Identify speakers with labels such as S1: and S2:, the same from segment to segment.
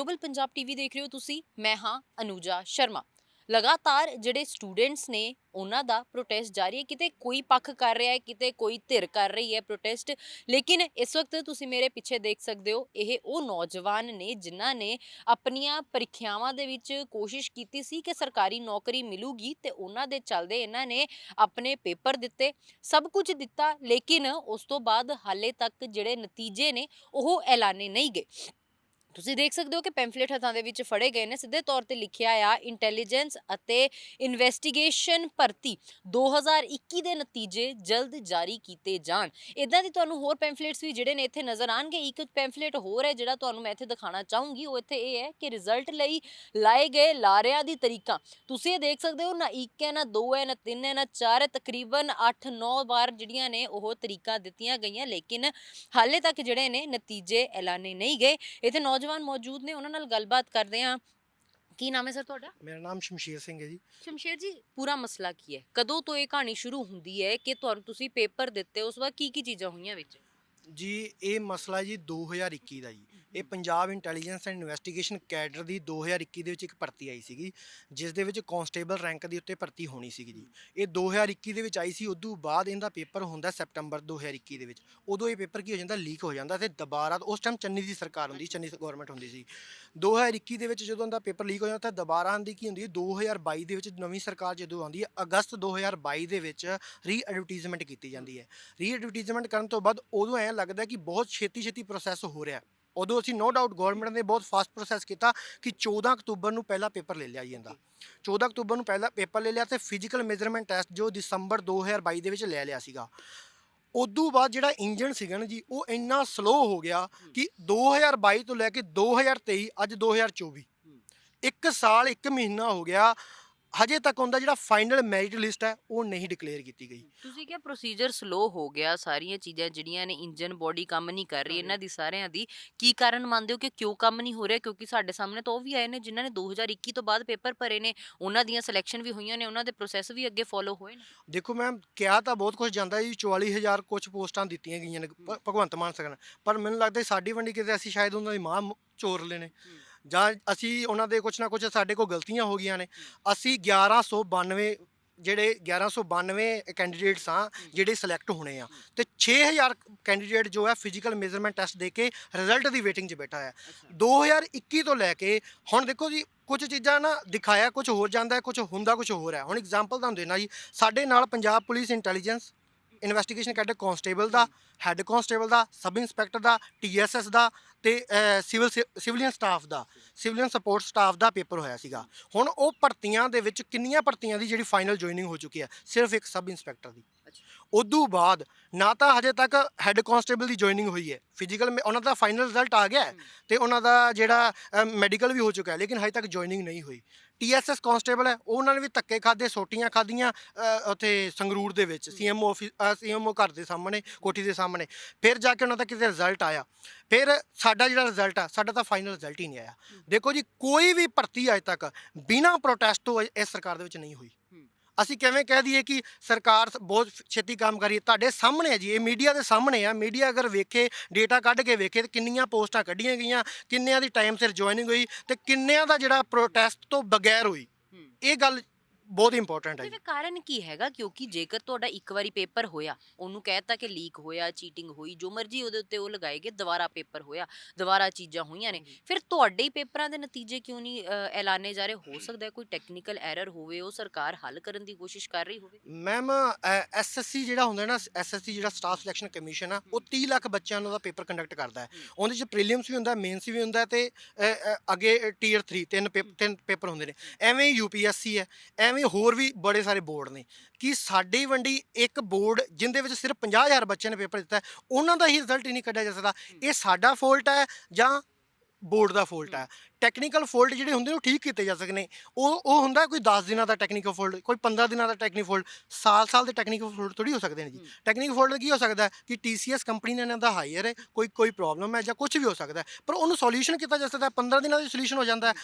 S1: Global Punjab TV ਦੇਖ ਰਹੇ ਹੋ ਤੁਸੀਂ। ਮੈਂ ਹਾਂ ਅਨੂਜਾ ਸ਼ਰਮਾ। ਲਗਾਤਾਰ ਜਿਹੜੇ ਸਟੂਡੈਂਟਸ ਨੇ, ਉਹਨਾਂ ਦਾ ਪ੍ਰੋਟੈਸਟ ਜਾਰੀ ਹੈ। ਕਿਤੇ ਕੋਈ ਪੱਖ ਕਰ ਰਿਹਾ ਹੈ, ਕਿਤੇ ਕੋਈ ਧਿਰ ਕਰ ਰਹੀ ਹੈ ਪ੍ਰੋਟੈਸਟ ਲੇਕਿਨ ਇਸ ਵਕਤ ਤੁਸੀਂ ਮੇਰੇ ਪਿੱਛੇ ਦੇਖ ਸਕਦੇ ਹੋ, ਇਹ ਉਹ ਨੌਜਵਾਨ ਨੇ ਜਿਨ੍ਹਾਂ ਨੇ ਆਪਣੀਆਂ ਪ੍ਰੀਖਿਆਵਾਂ ਦੇ ਵਿੱਚ ਕੋਸ਼ਿਸ਼ ਕੀਤੀ ਸੀ ਕਿ ਸਰਕਾਰੀ ਨੌਕਰੀ ਮਿਲੂਗੀ ਤੇ ਉਹਨਾਂ ਦੇ ਚੱਲਦੇ ਇਹਨਾਂ ਨੇ ਆਪਣੇ ਪੇਪਰ ਦਿੱਤੇ, ਸਭ ਕੁਝ ਦਿੱਤਾ। ਲੇਕਿਨ ਉਸ ਤੋਂ ਬਾਅਦ ਹਾਲੇ ਤੱਕ ਜਿਹੜੇ ਨਤੀਜੇ ਨੇ, ਉਹ ਐਲਾਨੇ ਨਹੀਂ ਗਏ। ਤੁਸੀਂ ਦੇਖ ਸਕਦੇ ਹੋ ਕਿ ਪੈਂਫਲੇਟ ਹੱਥਾਂ ਦੇ ਵਿੱਚ ਫੜੇ ਗਏ ਨੇ, ਸਿੱਧੇ ਤੌਰ ਤੇ ਲਿਖਿਆ ਆ ਇੰਟੈਲੀਜੈਂਸ ਅਤੇ ਇਨਵੈਸਟੀਗੇਸ਼ਨ ਭਰਤੀ 2021 ਦੇ ਨਤੀਜੇ ਜਲਦ ਜਾਰੀ ਕੀਤੇ ਜਾਣ। ਇਦਾਂ ਦੀ ਤੁਹਾਨੂੰ ਹੋਰ ਪੈਂਫਲੇਟਸ ਵੀ ਜਿਹੜੇ ਨੇ ਇੱਥੇ ਨਜ਼ਰ ਆਣਗੇ। ਇੱਕ ਪੈਂਫਲੇਟ ਹੋਰ ਹੈ ਜਿਹੜਾ ਤੁਹਾਨੂੰ ਮੈਂ ਇੱਥੇ ਦਿਖਾਣਾ ਚਾਹੂੰਗੀ, ਉਹ ਇੱਥੇ ਇਹ ਹੈ ਕਿ ਰਿਜ਼ਲਟ ਲਈ ਲਾਏ ਗਏ ਲਾਰਿਆਂ ਦੀ ਤਰੀਕਾ। ਤੁਸੀਂ ਇਹ ਦੇਖ ਸਕਦੇ ਹੋ, ਨਾ ਇੱਕ ਹੈ, ਨਾ ਦੋ ਹੈ, ਨਾ ਤਿੰਨ ਹੈ, ਨਾ ਚਾਰ ਹੈ, ਤਕਰੀਬਨ 8-9 ਵਾਰ ਜਿਹੜੀਆਂ ਨੇ ਉਹ ਤਰੀਕਾ ਦਿੱਤੀਆਂ ਗਈਆਂ, ਲੇਕਿਨ ਹਾਲੇ ਤੱਕ ਜਿਹੜੇ ਨੇ ਨਤੀਜੇ ਐਲਾਨੇ ਨਹੀਂ ਗਏ। ਇੱਥੇ ਨੌ ਨੌਜਵਾਨ ਮੌਜੂਦ ਨੇ ਉਹਨਾਂ ਨਾਲ ਗੱਲਬਾਤ ਕਰਦੇ ਹਾਂ। ਕੀ ਨਾਮ ਹੈ ਸਰ ਤੁਹਾਡਾ?
S2: ਮੇਰਾ ਨਾਮ ਸ਼ਮਸ਼ੀਰ ਸਿੰਘ ਹੈ ਜੀ।
S1: ਸ਼ਮਸ਼ੇਰ ਜੀ ਪੂਰਾ ਮਸਲਾ ਕੀ ਹੈ? ਕਦੋਂ ਤੋਂ ਇਹ ਕਹਾਣੀ ਸ਼ੁਰੂ ਹੁੰਦੀ ਹੈ ਕਿ ਤੁਹਾਨੂੰ ਤੁਸੀਂ ਪੇਪਰ ਦਿੱਤੇ ਉਸ ਵਾਰ ਕੀ ਕੀ ਚੀਜ਼ਾਂ ਹੋਈਆਂ ਵਿੱਚ?
S2: ਜੀ ਇਹ ਮਸਲਾ ਜੀ 2021 ਦਾ ਜੀ। ਇਹ Punjab intelligence and investigation cadre ਦੀ 2021 ਦੇ ਵਿੱਚ ਇੱਕ ਭਰਤੀ ਆਈ ਸੀਗੀ ਜਿਸ ਦੇ ਵਿੱਚ ਕਾਂਸਟੇਬਲ ਰੈਂਕ ਦੇ ਉੱਤੇ ਭਰਤੀ ਹੋਣੀ ਸੀਗੀ ਜੀ। ਇਹ 2021 ਦੇ ਵਿੱਚ ਆਈ ਸੀ ਉਦੋਂ ਬਾਅਦ ਇਹਦਾ ਪੇਪਰ ਹੁੰਦਾ ਸੈਪਟੈਂਬਰ 2021 ਦੇ ਵਿੱਚ। ਉਦੋਂ ਇਹ ਪੇਪਰ ਕੀ ਹੋ ਜਾਂਦਾ ਲੀਕ ਹੋ ਜਾਂਦਾ ਤੇ ਦੁਬਾਰਾ ਉਸ ਟਾਈਮ ਚੰਨੀ ਦੀ ਸਰਕਾਰ ਹੁੰਦੀ ਚੰਨੀ ਗਵਰਨਮੈਂਟ ਹੁੰਦੀ ਸੀ। 2021 ਦੇ ਵਿੱਚ ਜਦੋਂ ਇਹਦਾ ਪੇਪਰ ਲੀਕ ਹੋ ਜਾਂਦਾ ਤਾਂ ਦੁਬਾਰਾ ਆਂਦੀ ਕੀ ਹੁੰਦੀ ਹੈ 2022 ਦੇ ਵਿੱਚ ਨਵੀਂ ਸਰਕਾਰ ਜਦੋਂ ਆਉਂਦੀ ਹੈ ਅਗਸਤ 2022 ਦੇ ਵਿੱਚ ਰੀ ਐਡਵਰਟਾਈਜ਼ਮੈਂਟ ਕੀਤੀ ਜਾਂਦੀ ਹੈ। ਰੀ ਐਡਵਰਟਾਈਜ਼ਮੈਂਟ ਕਰਨ ਤੋਂ ਬਾਅਦ ਉਦੋਂ ਐਂ ਲੱਗਦਾ ਕਿ ਬਹੁਤ ਛੇਤੀ ਛੇਤੀ ਪ੍ਰੋਸੈਸ ਹੋ ਰਿਹਾ। ਉਦੋਂ ਅਸੀਂ ਨੋ ਡਾਊਟ ਗਵਰਨਮੈਂਟ ਨੇ ਬਹੁਤ ਫਾਸਟ ਪ੍ਰੋਸੈਸ ਕੀਤਾ ਕਿ 14 ਅਕਤੂਬਰ ਨੂੰ ਪਹਿਲਾ ਪੇਪਰ ਲੈ ਲਿਆ ਜੀ ਇਹਦਾ। 14 ਅਕਤੂਬਰ ਨੂੰ ਪਹਿਲਾ ਪੇਪਰ ਲੈ ਲਿਆ ਤੇ ਫਿਜ਼ੀਕਲ ਮੇਜਰਮੈਂਟ ਟੈਸਟ ਜੋ ਦਸੰਬਰ 2022 ਦੇ ਵਿੱਚ ਲੈ ਲਿਆ ਸੀਗਾ। ਉਦੋਂ ਬਾਅਦ ਜਿਹੜਾ ਇੰਜਨ ਸੀਗਾ ਨਾ ਜੀ, ਉਹ ਇੰਨਾ ਸਲੋ ਹੋ ਗਿਆ ਕਿ 2022 ਤੋਂ ਲੈ ਕੇ 2023 ਅੱਜ 2024 ਇੱਕ ਸਾਲ, ਇੱਕ ਮਹੀਨਾ ਹੋ ਗਿਆ ਹਜੇ ਤੱਕ ਉਹਦਾ ਜਿਹੜਾ ਫਾਈਨਲ ਮੈਰਿਟ ਲਿਸਟ ਹੈ ਉਹ ਨਹੀਂ ਡਿਕਲੇਅਰ ਕੀਤੀ ਗਈ।
S1: ਤੁਸੀਂ ਕਿਹਾ ਪ੍ਰੋਸੀਜਰ ਸਲੋ ਹੋ ਗਿਆ ਸਾਰੀਆਂ ਚੀਜ਼ਾਂ ਜਿਹੜੀਆਂ ਨੇ ਇੰਜਨ ਬੋਡੀ ਕੰਮ ਨਹੀਂ ਕਰ ਰਹੀ ਇਹਨਾਂ ਦੀ ਸਾਰਿਆਂ ਦੀ ਕੀ ਕਾਰਨ ਮੰਨਦੇ ਹੋ ਕਿ ਕਿਉਂ ਕੰਮ ਨਹੀਂ ਹੋ ਰਿਹਾ? ਕਿਉਂਕਿ ਸਾਡੇ ਸਾਹਮਣੇ ਤਾਂ ਉਹ ਵੀ ਆਏ ਨੇ ਜਿਨ੍ਹਾਂ ਨੇ 2021 ਤੋਂ ਬਾਅਦ ਪੇਪਰ ਭਰੇ ਨੇ ਉਹਨਾਂ ਦੀਆਂ ਸਿਲੈਕਸ਼ਨ ਵੀ ਹੋਈਆਂ ਨੇ ਉਹਨਾਂ ਦੇ ਪ੍ਰੋਸੈਸ ਵੀ ਅੱਗੇ ਫੋਲੋ ਹੋਏ ਨੇ।
S2: ਦੇਖੋ ਮੈਮ ਕਿਹਾ ਤਾਂ ਬਹੁਤ ਕੁਝ ਜਾਂਦਾ ਜੀ 44000 ਕੁਝ ਪੋਸਟਾਂ ਦਿੱਤੀਆਂ ਗਈਆਂ ਨੇ ਭ- ਭਗਵੰਤ ਮਾਨ ਸਗਨ ਪਰ ਮੈਨੂੰ ਲੱਗਦਾ ਸਾਡੀ ਵੰਡੀ ਕਿਤੇ ਅਸੀਂ ਸ਼ਾਇਦ ਉਹਨਾਂ ਦੀ ਮਾਂ ਚੋਰ ਨੇ। ਜਾਂ ਅਸੀਂ ਉਹਨਾਂ ਦੇ ਕੁਝ ਨਾ ਕੁਝ ਸਾਡੇ ਕੋਲ ਗਲਤੀਆਂ ਹੋ ਗਈਆਂ ਨੇ। ਅਸੀਂ 1192 ਜਿਹੜੇ 1192 ਕੈਂਡੀਡੇਟਸ ਆ ਜਿਹੜੇ ਸਿਲੈਕਟ ਹੋਣੇ ਆ। ਤੇ 6000 ਕੈਂਡੀਡੇਟ ਜੋ ਹੈ ਫਿਜ਼ੀਕਲ ਮੈਜ਼ਰਮੈਂਟ ਟੈਸਟ ਦੇ ਕੇ ਰਿਜ਼ਲਟ ਦੀ ਵੇਟਿੰਗ 'ਚ ਬੈਠਾ ਹੈ 2021 ਤੋਂ ਲੈ ਕੇ ਹੁਣ ਦੇਖੋ ਜੀ ਕੁਝ ਚੀਜ਼ਾਂ ਨਾ ਦਿਖਾਇਆ ਕੁਝ ਹੋਰ ਜਾਂਦਾ ਹੈ ਕੁਝ ਹੁੰਦਾ ਕੁਝ ਹੋਰ ਹੈ ਹੁਣ ਐਗਜ਼ਾਮਪਲ ਤੁਹਾਨੂੰ ਦੇਣਾ ਜੀ ਸਾਡੇ ਨਾਲ Punjab police intelligence investigation cadre constable ਦਾ ਹੈੱਡ ਕਾਂਸਟੇਬਲ ਦਾ ਸਬ ਇੰਸਪੈਕਟਰ ਦਾ ਟੀਐਸਐਸ ਦਾ ਤੇ ਸਿਵਲ ਸਿਵਲੀਅਨ ਸਟਾਫ ਦਾ ਸਿਵਲੀਅਨ ਸਪੋਰਟ ਸਟਾਫ ਦਾ ਪੇਪਰ ਹੋਇਆ ਸੀਗਾ। ਹੁਣ ਉਹ ਭਰਤੀਆਂ ਦੇ ਵਿੱਚ ਕਿੰਨੀਆਂ ਭਰਤੀਆਂ ਦੀ ਜਿਹੜੀ ਫਾਈਨਲ ਜੁਆਇਨਿੰਗ ਹੋ ਚੁੱਕੀ ਹੈ? ਸਿਰਫ ਇੱਕ ਸਬ ਇੰਸਪੈਕਟਰ ਦੀ। ਉਦੋਂ ਬਾਅਦ ਨਾ ਤਾਂ ਹਜੇ ਤੱਕ ਹੈੱਡ ਕਾਂਸਟੇਬਲ ਦੀ ਜੁਆਇਨਿੰਗ ਹੋਈ ਹੈ। ਫਿਜ਼ੀਕਲ ਉਹਨਾਂ ਦਾ ਫਾਈਨਲ ਰਿਜ਼ਲਟ ਆ ਗਿਆ ਤੇ ਉਹਨਾਂ ਦਾ ਜਿਹੜਾ ਮੈਡੀਕਲ ਵੀ ਹੋ ਚੁੱਕਾ ਹੈ ਲੇਕਿਨ ਹਜੇ ਤੱਕ ਜੁਆਇਨਿੰਗ ਨਹੀਂ ਹੋਈ। ਟੀਐਸਐਸ ਕਾਂਸਟੇਬਲ ਹੈ ਉਹਨਾਂ ਨੇ ਵੀ ਧੱਕੇ ਖਾਦੇ ਸੋਟੀਆਂ ਖਾਦੀਆਂ ਉੱਥੇ ਸੰਗਰੂਰ ਦੇ ਵਿੱਚ ਸੀਐਮਓ ਸੀਐਮਓ ਘਰ ਦੇ ਸਾਹਮਣੇ ਕੋਠੀ ਦੇ ਸਾਹਮਣੇ। ਫਿਰ ਜਾ ਕੇ ਉਹਨਾਂ ਦਾ ਕਿਤੇ ਰਿਜ਼ਲਟ ਆਇਆ। ਫਿਰ ਸਾਡਾ ਜਿਹੜਾ ਰਿਜ਼ਲਟ ਆ ਸਾਡਾ ਤਾਂ ਫਾਈਨਲ ਰਿਜ਼ਲਟ ਹੀ ਨਹੀਂ ਆਇਆ। ਦੇਖੋ ਜੀ ਕੋਈ ਵੀ ਭਰਤੀ ਅਜੇ ਤੱਕ ਬਿਨਾਂ ਪ੍ਰੋਟੈਸਟ ਤੋਂ ਇਸ ਸਰਕਾਰ ਦੇ ਵਿੱਚ ਨਹੀਂ ਹੋਈ। ਅਸੀਂ ਕਿਵੇਂ ਕਹਿ ਦਈਏ ਕਿ ਸਰਕਾਰ ਬਹੁਤ ਛੇਤੀ ਕੰਮ ਕਰੀ ਹੈ? ਤੁਹਾਡੇ ਸਾਹਮਣੇ ਹੈ ਜੀ ਇਹ ਮੀਡੀਆ ਦੇ ਸਾਹਮਣੇ ਆ ਮੀਡੀਆ ਅਗਰ ਵੇਖੇ ਡੇਟਾ ਕੱਢ ਕੇ ਵੇਖੇ ਤੇ ਕਿੰਨੀਆਂ ਪੋਸਟਾਂ ਕੱਢੀਆਂ ਗਈਆਂ ਕਿੰਨਿਆਂ ਦੀ ਟਾਈਮ ਸਿਰ ਜੁਆਇਨਿੰਗ ਹੋਈ ਤੇ ਕਿੰਨਿਆਂ ਦਾ ਜਿਹੜਾ ਪ੍ਰੋਟੈਸਟ ਤੋਂ ਬਗੈਰ ਹੋਈ ਇਹ ਗੱਲ ਬਹੁਤ ਇੰਪੋਰਟੈਂਟ ਹੈ ਜੀ।
S1: ਇਹਦਾ ਕਾਰਨ ਕੀ ਹੈਗਾ? ਕਿਉਂਕਿ ਜੇਕਰ ਤੁਹਾਡਾ ਇੱਕ ਵਾਰੀ ਪੇਪਰ ਹੋਇਆ ਉਹਨੂੰ ਕਹਿਤਾ ਕਿ ਲੀਕ ਹੋਇਆ ਚੀਟਿੰਗ ਹੋਈ ਜੋ ਮਰਜ਼ੀ ਉਹਦੇ ਉੱਤੇ ਉਹ ਲਗਾਏਗੇ ਦੁਬਾਰਾ ਪੇਪਰ ਹੋਇਆ ਦੁਬਾਰਾ ਚੀਜ਼ਾਂ ਹੋਈਆਂ ਨੇ ਫਿਰ ਤੁਹਾਡੇ ਹੀ ਪੇਪਰਾਂ ਦੇ ਨਤੀਜੇ ਕਿਉਂ ਨਹੀਂ ਅ, ਐਲਾਨੇ ਜਾ ਰਹੇ? ਹੋ ਸਕਦਾ ਹੈ ਕੋਈ ਟੈਕਨੀਕਲ ਐਰਰ ਹੋਵੇ ਉਹ ਸਰਕਾਰ ਹੱਲ ਕਰਨ ਦੀ ਕੋਸ਼ਿਸ਼ ਕਰ ਰਹੀ ਹੋਵੇ।
S2: ਮੈਮ ਐਸਐਸਸੀ ਜਿਹੜਾ ਹੁੰਦਾ ਨਾ ਐਸਐਸਸੀ ਜਿਹੜਾ ਸਟਾਫ ਸਿਲੈਕਸ਼ਨ ਕਮਿਸ਼ਨ ਆ ਉਹ 30 ਲੱਖ ਬੱਚਿਆਂ ਨੂੰ ਦਾ ਪੇਪਰ ਕੰਡਕਟ ਕਰਦਾ ਹੈ। ਉਹਦੇ ਚ ਪ੍ਰੀਲਿਮਸ ਵੀ ਹੁੰਦਾ ਮੇਨਸ ਵੀ ਹੁੰਦਾ ਤੇ ਅ, ਅ, ਅੱਗੇ ਟੀਅਰ 3 ਤਿੰਨ ਪੇਪਰ ਤਿੰਨ ਪੇਪਰ ਹੁੰਦੇ ਨੇ। ਐਵੇਂ ਯੂਪੀਐਸਸੀ ਹੈ ਐਵੇਂ ਹੋਰ ਵੀ ਬੜੇ ਸਾਰੇ ਬੋਰਡ ਨੇ ਕਿ ਸਾਡੀ ਵੰਡੀ ਇੱਕ ਬੋਰਡ ਜਿੰਦੇ ਵਿੱਚ ਸਿਰਫ 50000 ਬੱਚਿਆਂ ਨੇ ਪੇਪਰ ਦਿੱਤਾ ਉਹਨਾਂ ਦਾ ਹੀ ਰਿਜ਼ਲਟ ਹੀ ਨਹੀਂ ਕੱਢਿਆ ਜਾ ਸਕਦਾ। ਇਹ ਸਾਡਾ ਫਾਲਟ ਹੈ ਜਾਂ ਬੋਰਡ ਦਾ ਫਾਲਟ ਹੈ? ਟੈਕਨੀਕਲ ਫਾਲਟ ਜਿਹੜੇ ਹੁੰਦੇ ਨੇ ਉਹ ਠੀਕ ਕੀਤੇ ਜਾ ਸਕਦੇ ਨੇ। ਉਹ ਉਹ ਹੁੰਦਾ ਕੋਈ 10 ਦਿਨਾਂ ਦਾ ਟੈਕਨੀਕਲ ਫਾਲਟ ਕੋਈ 15 ਦਿਨਾਂ ਦਾ ਟੈਕਨੀਕਲ ਫਾਲਟ ਸਾਲ ਸਾਲ ਦੇ ਟੈਕਨੀਕਲ ਫਾਲਟ ਥੋੜੀ ਹੋ ਸਕਦੇ ਨੇ ਜੀ। ਟੈਕਨੀਕਲ ਫਾਲਟ ਕੀ ਹੋ ਸਕਦਾ ਕਿ TCS ਕੰਪਨੀ ਨੇ ਇਹਨਾਂ ਦਾ ਹਾਇਰ ਹੈ ਕੋਈ ਕੋਈ ਪ੍ਰੋਬਲਮ ਹੈ ਜਾਂ ਕੁਝ ਵੀ ਹੋ ਸਕਦਾ ਪਰ ਉਹਨੂੰ ਸੋਲੂਸ਼ਨ ਕੀਤਾ ਜਾ ਸਕਦਾ ਹੈ 15 ਦਿਨਾਂ ਦਾ ਸੋਲੂਸ਼ਨ ਹੋ ਜਾਂਦਾ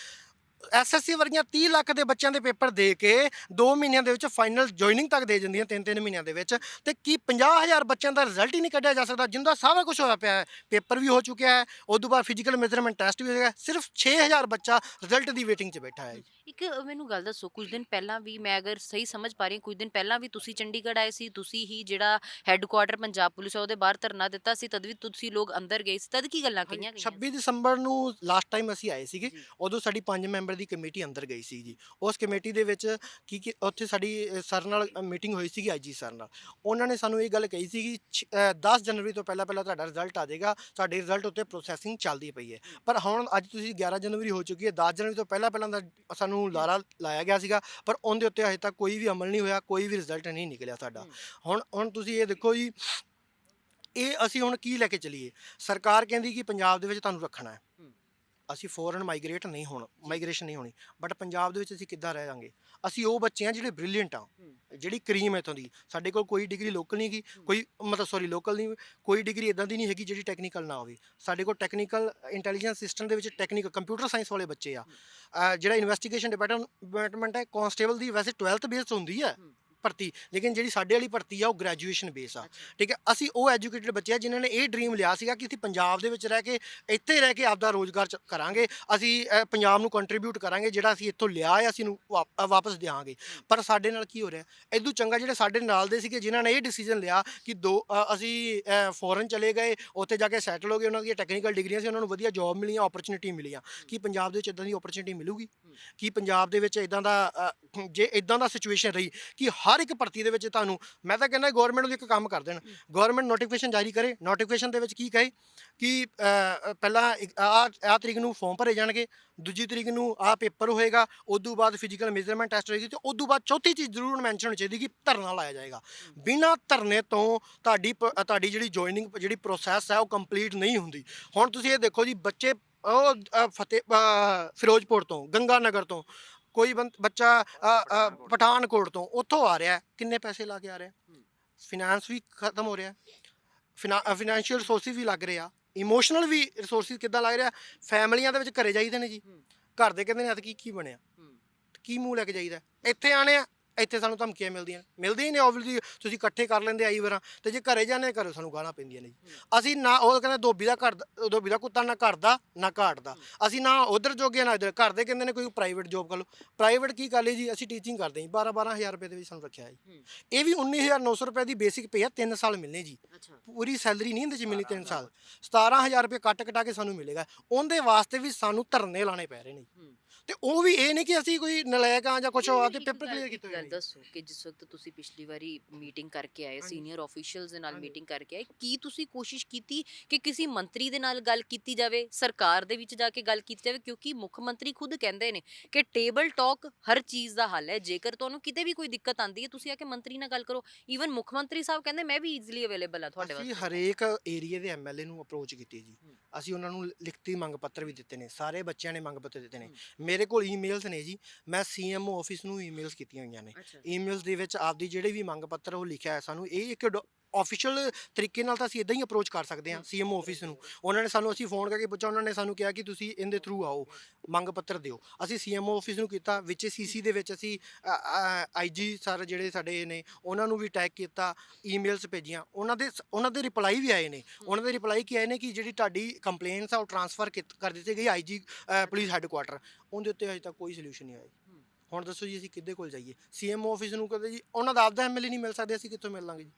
S2: ਐਸਐਸਸੀ ਵਰਗੀਆਂ 30 ਲੱਖ ਦੇ ਬੱਚਿਆਂ ਦੇ ਪੇਪਰ ਦੇ ਕੇ 2 ਮਹੀਨਿਆਂ ਦੇ ਵਿੱਚ ਫਾਈਨਲ ਜੁਆਇਨਿੰਗ ਤੱਕ ਦੇ ਜਾਂਦੀਆਂ 3-3 ਮਹੀਨਿਆਂ ਦੇ ਵਿੱਚ ਤੇ ਕੀ 50000 ਬੱਚਿਆਂ ਦਾ ਰਿਜ਼ਲਟ ਹੀ ਨਹੀਂ ਕੱਢਿਆ ਜਾ ਸਕਦਾ ਜਿੰਦਾ ਸਾਰਾ ਕੁਝ ਹੋਇਆ ਪਿਆ ਹੈ। ਪੇਪਰ ਵੀ ਹੋ ਚੁੱਕਿਆ ਹੈ ਉਸ ਤੋਂ ਬਾਅਦ ਫਿਜ਼ੀਕਲ ਮੈਜ਼ਰਮੈਂਟ ਟੈਸਟ ਵੀ ਹੋ ਗਿਆ ਸਿਰਫ 6000 ਬੱਚਾ ਰਿਜ਼ਲਟ ਦੀ ਵੇਟਿੰਗ 'ਚ ਬੈਠਾ ਹੈ।
S1: ਇੱਕ ਮੈਨੂੰ ਗੱਲ ਦੱਸੋ ਕੁਝ ਦਿਨ ਪਹਿਲਾਂ ਵੀ ਮੈਂ ਅਗਰ ਸਹੀ ਸਮਝ ਪਾ ਰਹੀ ਹਾਂ ਕੁਝ ਦਿਨ ਪਹਿਲਾਂ ਵੀ ਤੁਸੀਂ ਚੰਡੀਗੜ੍ਹ ਆਏ ਸੀ ਤੁਸੀਂ ਹੀ ਜਿਹੜਾ ਹੈੱਡਕੁਆਟਰ ਪੰਜਾਬ ਪੁਲਿਸ ਹੈ ਉਹਦੇ ਬਾਹਰ ਧਰਨਾ ਦਿੱਤਾ ਸੀ ਤਦ ਵੀ ਤੁਸੀਂ ਲੋਕ ਅੰਦਰ ਗਏ ਸੀ ਤਦ ਕੀ ਗੱਲਾਂ ਕਹੀਆਂ ਗਈਆਂ
S2: 26 ਦਸੰਬਰ ਨੂੰ ਲਾਸਟ ਟਾਈਮ ਅਸੀਂ ਆਏ ਸੀਗੇ। ਉਦੋਂ ਸਾਡੀ 5 ਮੈਂਬਰ ਦੀ ਕਮੇਟੀ ਅੰਦਰ ਗਈ ਸੀ ਜੀ। ਉਸ ਕਮੇਟੀ ਦੇ ਵਿੱਚ ਕੀ ਕੀ ਉੱਥੇ ਸਾਡੀ ਸਰ ਨਾਲ ਮੀਟਿੰਗ ਹੋਈ ਸੀਗੀ ਆਈਜੀ ਸਰ ਨਾਲ। ਉਹਨਾਂ ਨੇ ਸਾਨੂੰ ਇਹ ਗੱਲ ਕਹੀ ਸੀ ਕਿ 10 ਜਨਵਰੀ ਤੋਂ ਪਹਿਲਾਂ ਪਹਿਲਾਂ ਤੁਹਾਡਾ ਰਿਜ਼ਲਟ ਆ ਜਾਏਗਾ ਸਾਡੇ ਰਿਜ਼ਲਟ ਉੱਤੇ ਪ੍ਰੋਸੈਸਿੰਗ ਚੱਲਦੀ ਪਈ ਹੈ। ਪਰ ਹੁਣ ਅੱਜ ਤੁਸੀਂ 11 ਜਨਵਰੀ ਹੋ ਚੁੱਕੀ ਹੈ 10 ਜਨਵਰੀ ਤੋਂ ਪਹਿਲਾਂ ਪਹਿਲਾਂ ਦਾ ਸਾਨੂੰ ਲਾਰਾ ਲਾਇਆ ਗਿਆ ਸੀਗਾ ਪਰ ਉਹਦੇ ਉੱਤੇ ਹਜੇ ਤੱਕ ਕੋਈ ਵੀ ਅਮਲ ਨਹੀਂ ਹੋਇਆ ਕੋਈ ਵੀ ਰਿਜ਼ਲਟ ਨਹੀਂ ਨਿਕਲਿਆ ਸਾਡਾ। ਹੁਣ ਹੁਣ ਤੁਸੀਂ ਇਹ ਦੇਖੋ ਜੀ ਇਹ ਅਸੀਂ ਹੁਣ ਕੀ ਲੈ ਕੇ ਚੱਲੀਏ? ਸਰਕਾਰ ਕਹਿੰਦੀ ਕਿ ਪੰਜਾਬ ਦੇ ਵਿੱਚ ਤੁਹਾਨੂੰ ਰੱਖਣਾ ਹੂੰ। ਅਸੀਂ ਫੋਰਨ ਮਾਈਗ੍ਰੇਟ ਨਹੀਂ ਹੋਣਾ ਮਾਈਗ੍ਰੇਸ਼ਨ ਨਹੀਂ ਹੋਣੀ। ਬਟ ਪੰਜਾਬ ਦੇ ਵਿੱਚ ਅਸੀਂ ਕਿੱਦਾਂ ਰਹਿ ਜਾਾਂਗੇ? ਅਸੀਂ ਉਹ ਬੱਚੇ ਆ ਜਿਹੜੇ ਬ੍ਰਿਲੀਅੰਟ ਆ। ਜਿਹੜੀ ਕਰੀਮ ਹੈ ਇੱਥੋਂ ਦੀ। ਸਾਡੇ ਕੋਲ ਕੋਈ ਡਿਗਰੀ ਲੋਕਲ ਨਹੀਂ ਗੀ
S1: ਹੂੰ।
S2: ਕੋਈ ਮਤਲਬ ਸੌਰੀ ਲੋਕਲ ਨਹੀਂ ਕੋਈ ਡਿਗਰੀ ਇਦਾਂ ਦੀ ਨਹੀਂ ਹੈਗੀ ਜਿਹੜੀ ਟੈਕਨੀਕਲ ਨਾ ਹੋਵੇ। ਸਾਡੇ ਕੋਲ ਟੈਕਨੀਕਲ ਇੰਟੈਲੀਜੈਂਸ ਸਿਸਟਮ ਦੇ ਵਿੱਚ ਟੈਕਨੀਕਲ ਕੰਪਿਊਟਰ ਸਾਇੰਸ ਵਾਲੇ ਬੱਚੇ ਆ। ਜਿਹੜਾ ਇਨਵੈਸਟੀਗੇਸ਼ਨ ਡਿਪਾਰਟਮੈਂਟ ਹੈ ਕਾਂਸਟੇਬਲ ਦੀ ਵੈਸੇ 12th ਬੇਸਡ ਹੁੰਦੀ ਹੂੰ। ਭਰਤੀ ਲੇਕਿਨ ਜਿਹੜੀ ਸਾਡੇ ਵਾਲੀ ਭਰਤੀ ਆ ਉਹ ਗ੍ਰੈਜੂਏਸ਼ਨ ਬੇਸ ਆ। ਠੀਕ ਹੈ? ਅਸੀਂ ਉਹ ਐਜੂਕੇਟਡ ਬੱਚੇ ਆ ਜਿਨ੍ਹਾਂ ਨੇ ਇਹ ਡ੍ਰੀਮ ਲਿਆ ਸੀਗਾ ਕਿ ਅਸੀਂ ਪੰਜਾਬ ਦੇ ਵਿੱਚ ਰਹਿ ਕੇ ਇੱਥੇ ਰਹਿ ਕੇ ਆਪਦਾ ਰੋਜ਼ਗਾਰ ਕਰਾਂਗੇ। ਅਸੀਂ ਪੰਜਾਬ ਨੂੰ ਕੰਟਰੀਬਿਊਟ ਕਰਾਂਗੇ ਜਿਹੜਾ ਅਸੀਂ ਇੱਥੋਂ ਲਿਆ ਹੈ ਅਸੀਂ ਨੂੰ ਵਾਪਸ ਦਿਆਂਗੇ। ਪਰ ਸਾਡੇ ਨਾਲ ਕੀ ਹੋ ਰਿਹਾ? ਇਦੋਂ ਚੰਗਾ ਜਿਹੜੇ ਸਾਡੇ ਨਾਲ ਦੇ ਸੀਗੇ ਜਿਨ੍ਹਾਂ ਨੇ ਇਹ ਡਿਸੀਜਨ ਲਿਆ ਕਿ ਦੋ ਅਸੀਂ ਫੋਰਨ ਚਲੇ ਗਏ ਉੱਥੇ ਜਾ ਕੇ ਸੈਟਲ ਹੋ ਗਏ ਉਹਨਾਂ ਦੀਆਂ ਟੈਕਨੀਕਲ ਡਿਗਰੀਆਂ ਸੀ ਉਹਨਾਂ ਨੂੰ ਵਧੀਆ ਜੌਬ ਮਿਲੀਆਂ ਓਪਰਚੁਨਿਟੀ ਮਿਲੀਆਂ। ਕੀ ਪੰਜਾਬ ਦੇ ਵਿੱਚ ਇਦਾਂ ਦੀ ਓਪਰਚੁਨਿਟੀ ਮਿਲੂਗੀ? ਕੀ ਪੰਜਾਬ ਦੇ ਵਿੱਚ ਇਦਾਂ ਦਾ ਜੇ ਇਦਾਂ ਦਾ ਸਿਚੁਏਸ਼ਨ ਰਹੀ ਕਿ ਹਰ ਹਰ ਇੱਕ ਭਰਤੀ ਦੇ ਵਿੱਚ ਤੁਹਾਨੂੰ, ਮੈਂ ਤਾਂ ਕਹਿੰਦਾ ਗਵਰਨਮੈਂਟ ਨੂੰ ਇੱਕ ਕੰਮ ਕਰ ਦੇਣ। ਗਵਰਨਮੈਂਟ ਨੋਟੀਫਿਕੇਸ਼ਨ ਜਾਰੀ ਕਰੇ। ਨੋਟੀਫਿਕੇਸ਼ਨ ਦੇ ਵਿੱਚ ਕੀ ਕਹੇ? ਕਿ ਪਹਿਲਾਂ ਆ ਆ ਤਰੀਕ ਨੂੰ ਫਾਰਮ ਭਰੇ ਜਾਣਗੇ, ਦੂਜੀ ਤਰੀਕ ਨੂੰ ਆ ਪੇਪਰ ਹੋਏਗਾ ਉਦੋਂ ਬਾਅਦ ਫਿਜ਼ੀਕਲ ਮੈਜ਼ਰਮੈਂਟ ਟੈਸਟ ਹੋਏਗੀ ਤੇ ਉਦੋਂ ਬਾਅਦ ਚੌਥੀ ਚੀਜ਼ ਜ਼ਰੂਰ ਮੈਂਸ਼ਨ ਹੋਣੀ ਚਾਹੀਦੀ ਕਿ ਧਰਨਾ ਲਾਇਆ ਜਾਏਗਾ। ਬਿਨਾਂ ਧਰਨੇ ਤੋਂ ਤੁਹਾਡੀ ਪ- ਤੁਹਾਡੀ ਜਿਹੜੀ ਜੁਆਇਨਿੰਗ ਜਿਹੜੀ ਪ੍ਰੋਸੈਸ ਹੈ ਉਹ ਕੰਪਲੀਟ ਨਹੀਂ ਹੁੰਦੀ। ਹੁਣ ਤੁਸੀਂ ਇਹ ਦੇਖੋ ਜੀ, ਬੱਚੇ ਉਹ ਫਤਿਹ ਫਿਰੋਜ਼ਪੁਰ ਤੋਂ ਗੰਗਾ ਨਗਰ ਤੋਂ ਕੋਈ ਬੰ- ਬੱਚਾ ਅ, ਅ, ਪਠਾਨਕੋਟ ਤੋਂ। ਉੱਥੋਂ ਆ ਰਿਹਾ ਹੈ। ਕਿੰਨੇ ਪੈਸੇ ਲਾ ਕੇ ਆ ਰਿਹਾ ਫਾਈਨਾਂਸ ਵੀ ਖਤਮ ਹੋ ਰਿਹਾ ਫਾਈਨੈਂਸ਼ੀਅਲ ਰਿਸੋਰਸਿਸ ਵੀ ਲੱਗ ਰਹੇ ਇਮੋਸ਼ਨਲ ਵੀ ਰਿਸੋਰਸਿਸ ਕਿੱਦਾਂ ਲੱਗ ਰਿਹਾ ਫੈਮਲੀਆਂ ਦੇ ਵਿੱਚ ਘਰੇ ਜਾਈਦੇ ਨੇ ਜੀ। ਘਰ ਦੇ ਕਹਿੰਦੇ ਨੇ ਅੱਜ ਕੀ ਕੀ ਬਣਿਆ ਕੀ ਮੂੰਹ ਲੈ ਕੇ ਜਾਈਦਾ ਇੱਥੇ ਆਣੇ ਆ। ਇੱਥੇ ਸਾਨੂੰ ਧਮਕੀਆਂ ਮਿਲਦੀਆਂ ਨੇ। ਮਿਲਦੀਆਂ ਹੀ ਨੇ ਆਬਵੀਅਸਲੀ ਤੁਸੀਂ ਇਕੱਠੇ ਕਰ ਲੈਂਦੇ ਆਈ ਵਾਰਾਂ ਤੇ ਜੇ ਘਰੇ ਜਾਂਦੇ ਘਰੇ ਸਾਨੂੰ ਗਾਲਾਂ ਪੈਂਦੀਆਂ ਨੇ ਜੀ। ਅਸੀਂ ਨਾ ਉਹ ਕਹਿੰਦੇ ਧੋਬੀ ਦਾ ਘਰ ਦਾ- ਧੋਬੀ ਦਾ ਕੁੱਤਾ ਨਾ ਘਰ ਦਾ ਨਾ ਘਾਟ ਦਾ। ਅਸੀਂ ਨਾ ਉਧਰ ਜੋਗੇ ਨਾ ਇਧਰ। ਘਰ ਦੇ ਕਹਿੰਦੇ ਨੇ ਕੋਈ ਪ੍ਰਾਈਵੇਟ ਜੋਬ ਕਰ ਲਓ। ਪ੍ਰਾਈਵੇਟ ਕੀ ਕਰ ਲਈ ਜੀ? ਅਸੀਂ ਟੀਚਿੰਗ ਕਰਦੇ ਹਾਂ 12 12000 ਰੁਪਏ ਦੇ ਵਿੱਚ ਸਾਨੂੰ ਰੱਖਿਆ ਹੈ। ਜੀ। ਇਹ ਵੀ 19900 ਰੁਪਏ ਦੀ ਬੇਸਿਕ ਪੇ ਆ 3 ਸਾਲ ਮਿਲਨੇ ਜੀ।
S1: ਅੱਛਾ।
S2: ਪੂਰੀ ਸੈਲਰੀ ਨਹੀਂ ਇਹਦੇ ਚ ਮਿਲਣੀ 3 ਸਾਲ। 17000 ਰੁਪਏ ਕੱਟ ਕਟਾ ਕੇ ਸਾਨੂੰ ਮਿਲੇਗਾ। ਉਹਦੇ ਵਾਸਤੇ ਵੀ ਸਾਨੂੰ ਧਰਨੇ ਲਾਣੇ ਪੈ ਰਹੇ ਨੇ
S1: ਹੂੰ।
S2: ਤੇ ਉਹ ਵੀ ਇਹ ਨਹੀਂ ਕਿ ਅਸੀਂ ਕੋਈ ਨਲਾਇਕ ਆ ਜਾਂ ਕੁਝ ਹੋਰ ਤੇ ਪੇਪਰ ਕਲੀਅਰ ਕੀਤੇ
S1: ਗੱਲ
S2: ਨੇ
S1: ਦੱਸੋ ਕਿ ਜਿਸ ਵਕਤ ਤੁਸੀਂ ਪਿਛਲੀ ਵਾਰੀ ਮੀਟਿੰਗ ਕਰਕੇ ਆਏ। ਸੀਨੀਅਰ ਆਫੀਸ਼ੀਅਲਸ ਦੇ ਨਾਲ। ਮੀਟਿੰਗ ਕਰਕੇ ਆਏ ਕੀ ਤੁਸੀਂ ਕੋਸ਼ਿਸ਼ ਕੀਤੀ ਕਿ ਕਿਸੇ ਮੰਤਰੀ ਦੇ ਨਾਲ ਗੱਲ ਕੀਤੀ ਜਾਵੇ ਸਰਕਾਰ ਦੇ ਵਿੱਚ ਜਾ ਕੇ ਗੱਲ ਕੀਤੀ ਜਾਵੇ ਕਿਉਂਕਿ ਮੁੱਖ ਮੰਤਰੀ ਖੁਦ ਕਹਿੰਦੇ ਨੇ ਕਿ ਟੇਬਲ ਟਾਕ ਹਰ ਚੀਜ਼ ਦਾ ਹੱਲ ਹੈ ਜੇਕਰ ਤੁਹਾਨੂੰ ਕਿਤੇ ਵੀ ਕੋਈ ਦਿੱਕਤ ਆਂਦੀ ਹੈ ਤੁਸੀਂ ਆ ਕੇ ਮੰਤਰੀ ਨਾਲ ਗੱਲ ਕਰੋ ਈਵਨ ਮੁੱਖ ਮੰਤਰੀ ਸਾਹਿਬ ਕਹਿੰਦੇ ਮੈਂ ਵੀ ਈਜ਼ੀਲੀ ਅਵੇਲੇਬਲ ਆ ਤੁਹਾਡੇ
S2: ਅਸੀਂ
S1: ਵਾਸਤੇ
S2: ਹਰੇਕ ਏਰੀਆ ਦੇ ਐਮਐਲਏ ਨੂੰ ਅਪਰੋਚ ਕੀਤੀ ਜੀ। ਅਸੀਂ ਉਹਨਾਂ ਨੂੰ ਲਿਖਤੀ ਮੰਗ ਪੱਤਰ ਵੀ ਦਿੱਤੇ ਨੇ ਸਾਰੇ ਬੱਚਿਆਂ ਨੇ ਮੰਗ ਪੱਤਰ ਦਿੱਤੇ ਨੇ। ਮੇਰੇ ਕੋਲ ਈਮੇਲਸ ਨੇ ਜੀ ਮੈਂ ਸੀਐਮਓ ਆਫਿਸ ਨੂੰ ਈਮੇਲਸ ਕੀਤੀਆਂ ਹੋਈਆਂ ਨੇ।
S1: ਅੱਛਾ।
S2: ਈਮੇਲਸ ਦੇ ਵਿੱਚ ਆਪਦੀ ਜਿਹੜੇ ਵੀ ਮੰਗ ਪੱਤਰ ਉਹ ਲਿਖਿਆ ਹੈ ਸਾਨੂੰ ਇਹ ਇੱਕ ਆਫੀਸ਼ੀਅਲ ਤਰੀਕੇ ਨਾਲ ਤਾਂ ਅਸੀਂ ਇਦਾਂ ਹੀ ਅਪਰੋਚ ਕਰ ਸਕਦੇ ਹਾਂ ਸੀਐਮਓ ਆਫਿਸ ਨੂੰ। ਉਹਨਾਂ ਨੇ ਸਾਨੂੰ ਅਸੀਂ ਫੋਨ ਕਰਕੇ ਪੁੱਛਿਆ ਉਹਨਾਂ ਨੇ ਸਾਨੂੰ ਕਿਹਾ ਕਿ ਤੁਸੀਂ ਇਹਦੇ ਥਰੂ ਆਓ ਮੰਗ ਪੱਤਰ ਦਿਓ। ਅਸੀਂ ਸੀਐਮਓ ਆਫਿਸ ਨੂੰ ਕੀਤਾ ਵਿੱਚ ਸੀਸੀ ਦੇ ਵਿੱਚ ਅਸੀਂ ਆਈਜੀ ਸਰ ਜਿਹੜੇ ਸਾਡੇ ਨੇ ਉਹਨਾਂ ਨੂੰ ਵੀ ਟੈਗ ਕੀਤਾ ਈਮੇਲਸ ਭੇਜੀਆਂ। ਉਹਨਾਂ ਦੇ ਉਹਨਾਂ ਦੇ ਰਿਪਲਾਈ ਵੀ ਆਏ ਨੇ। ਉਹਨਾਂ ਦੇ ਰਿਪਲਾਈ ਕੀ ਆਏ ਨੇ ਕਿ ਜਿਹੜੀ ਤੁਹਾਡੀ ਕੰਪਲੇਂਟਸ ਆ ਉਹ ਟ੍ਰਾਂਸਫਰ ਕਰ ਦਿੱਤੀ ਗਈ ਆਈਜੀ ਪੁਲਿਸ ਹੈੱਡਕੁਆਟਰ ਉਹਦੇ ਉੱਤੇ ਹਜੇ ਤੱਕ ਕੋਈ ਸੋਲੂਸ਼ਨ ਨਹੀਂ ਆਇਆ। ਹੁਣ ਦੱਸੋ ਜੀ, ਅਸੀਂ ਕਿੱਦੇ ਕੋਲ ਜਾਈਏ? ਸੀਐਮਓ ਆਫਿਸ ਨੂੰ ਕਹਿੰਦੇ ਜੀ, ਉਹਨਾਂ ਦਾ ਆਪਦਾ ਐਮਐਲਏ ਨਹੀਂ ਮਿਲ ਸਕਦੇ, ਅਸੀਂ ਕਿੱਥੋਂ ਮਿਲ ਲਾਂਗੇ ਜੀ?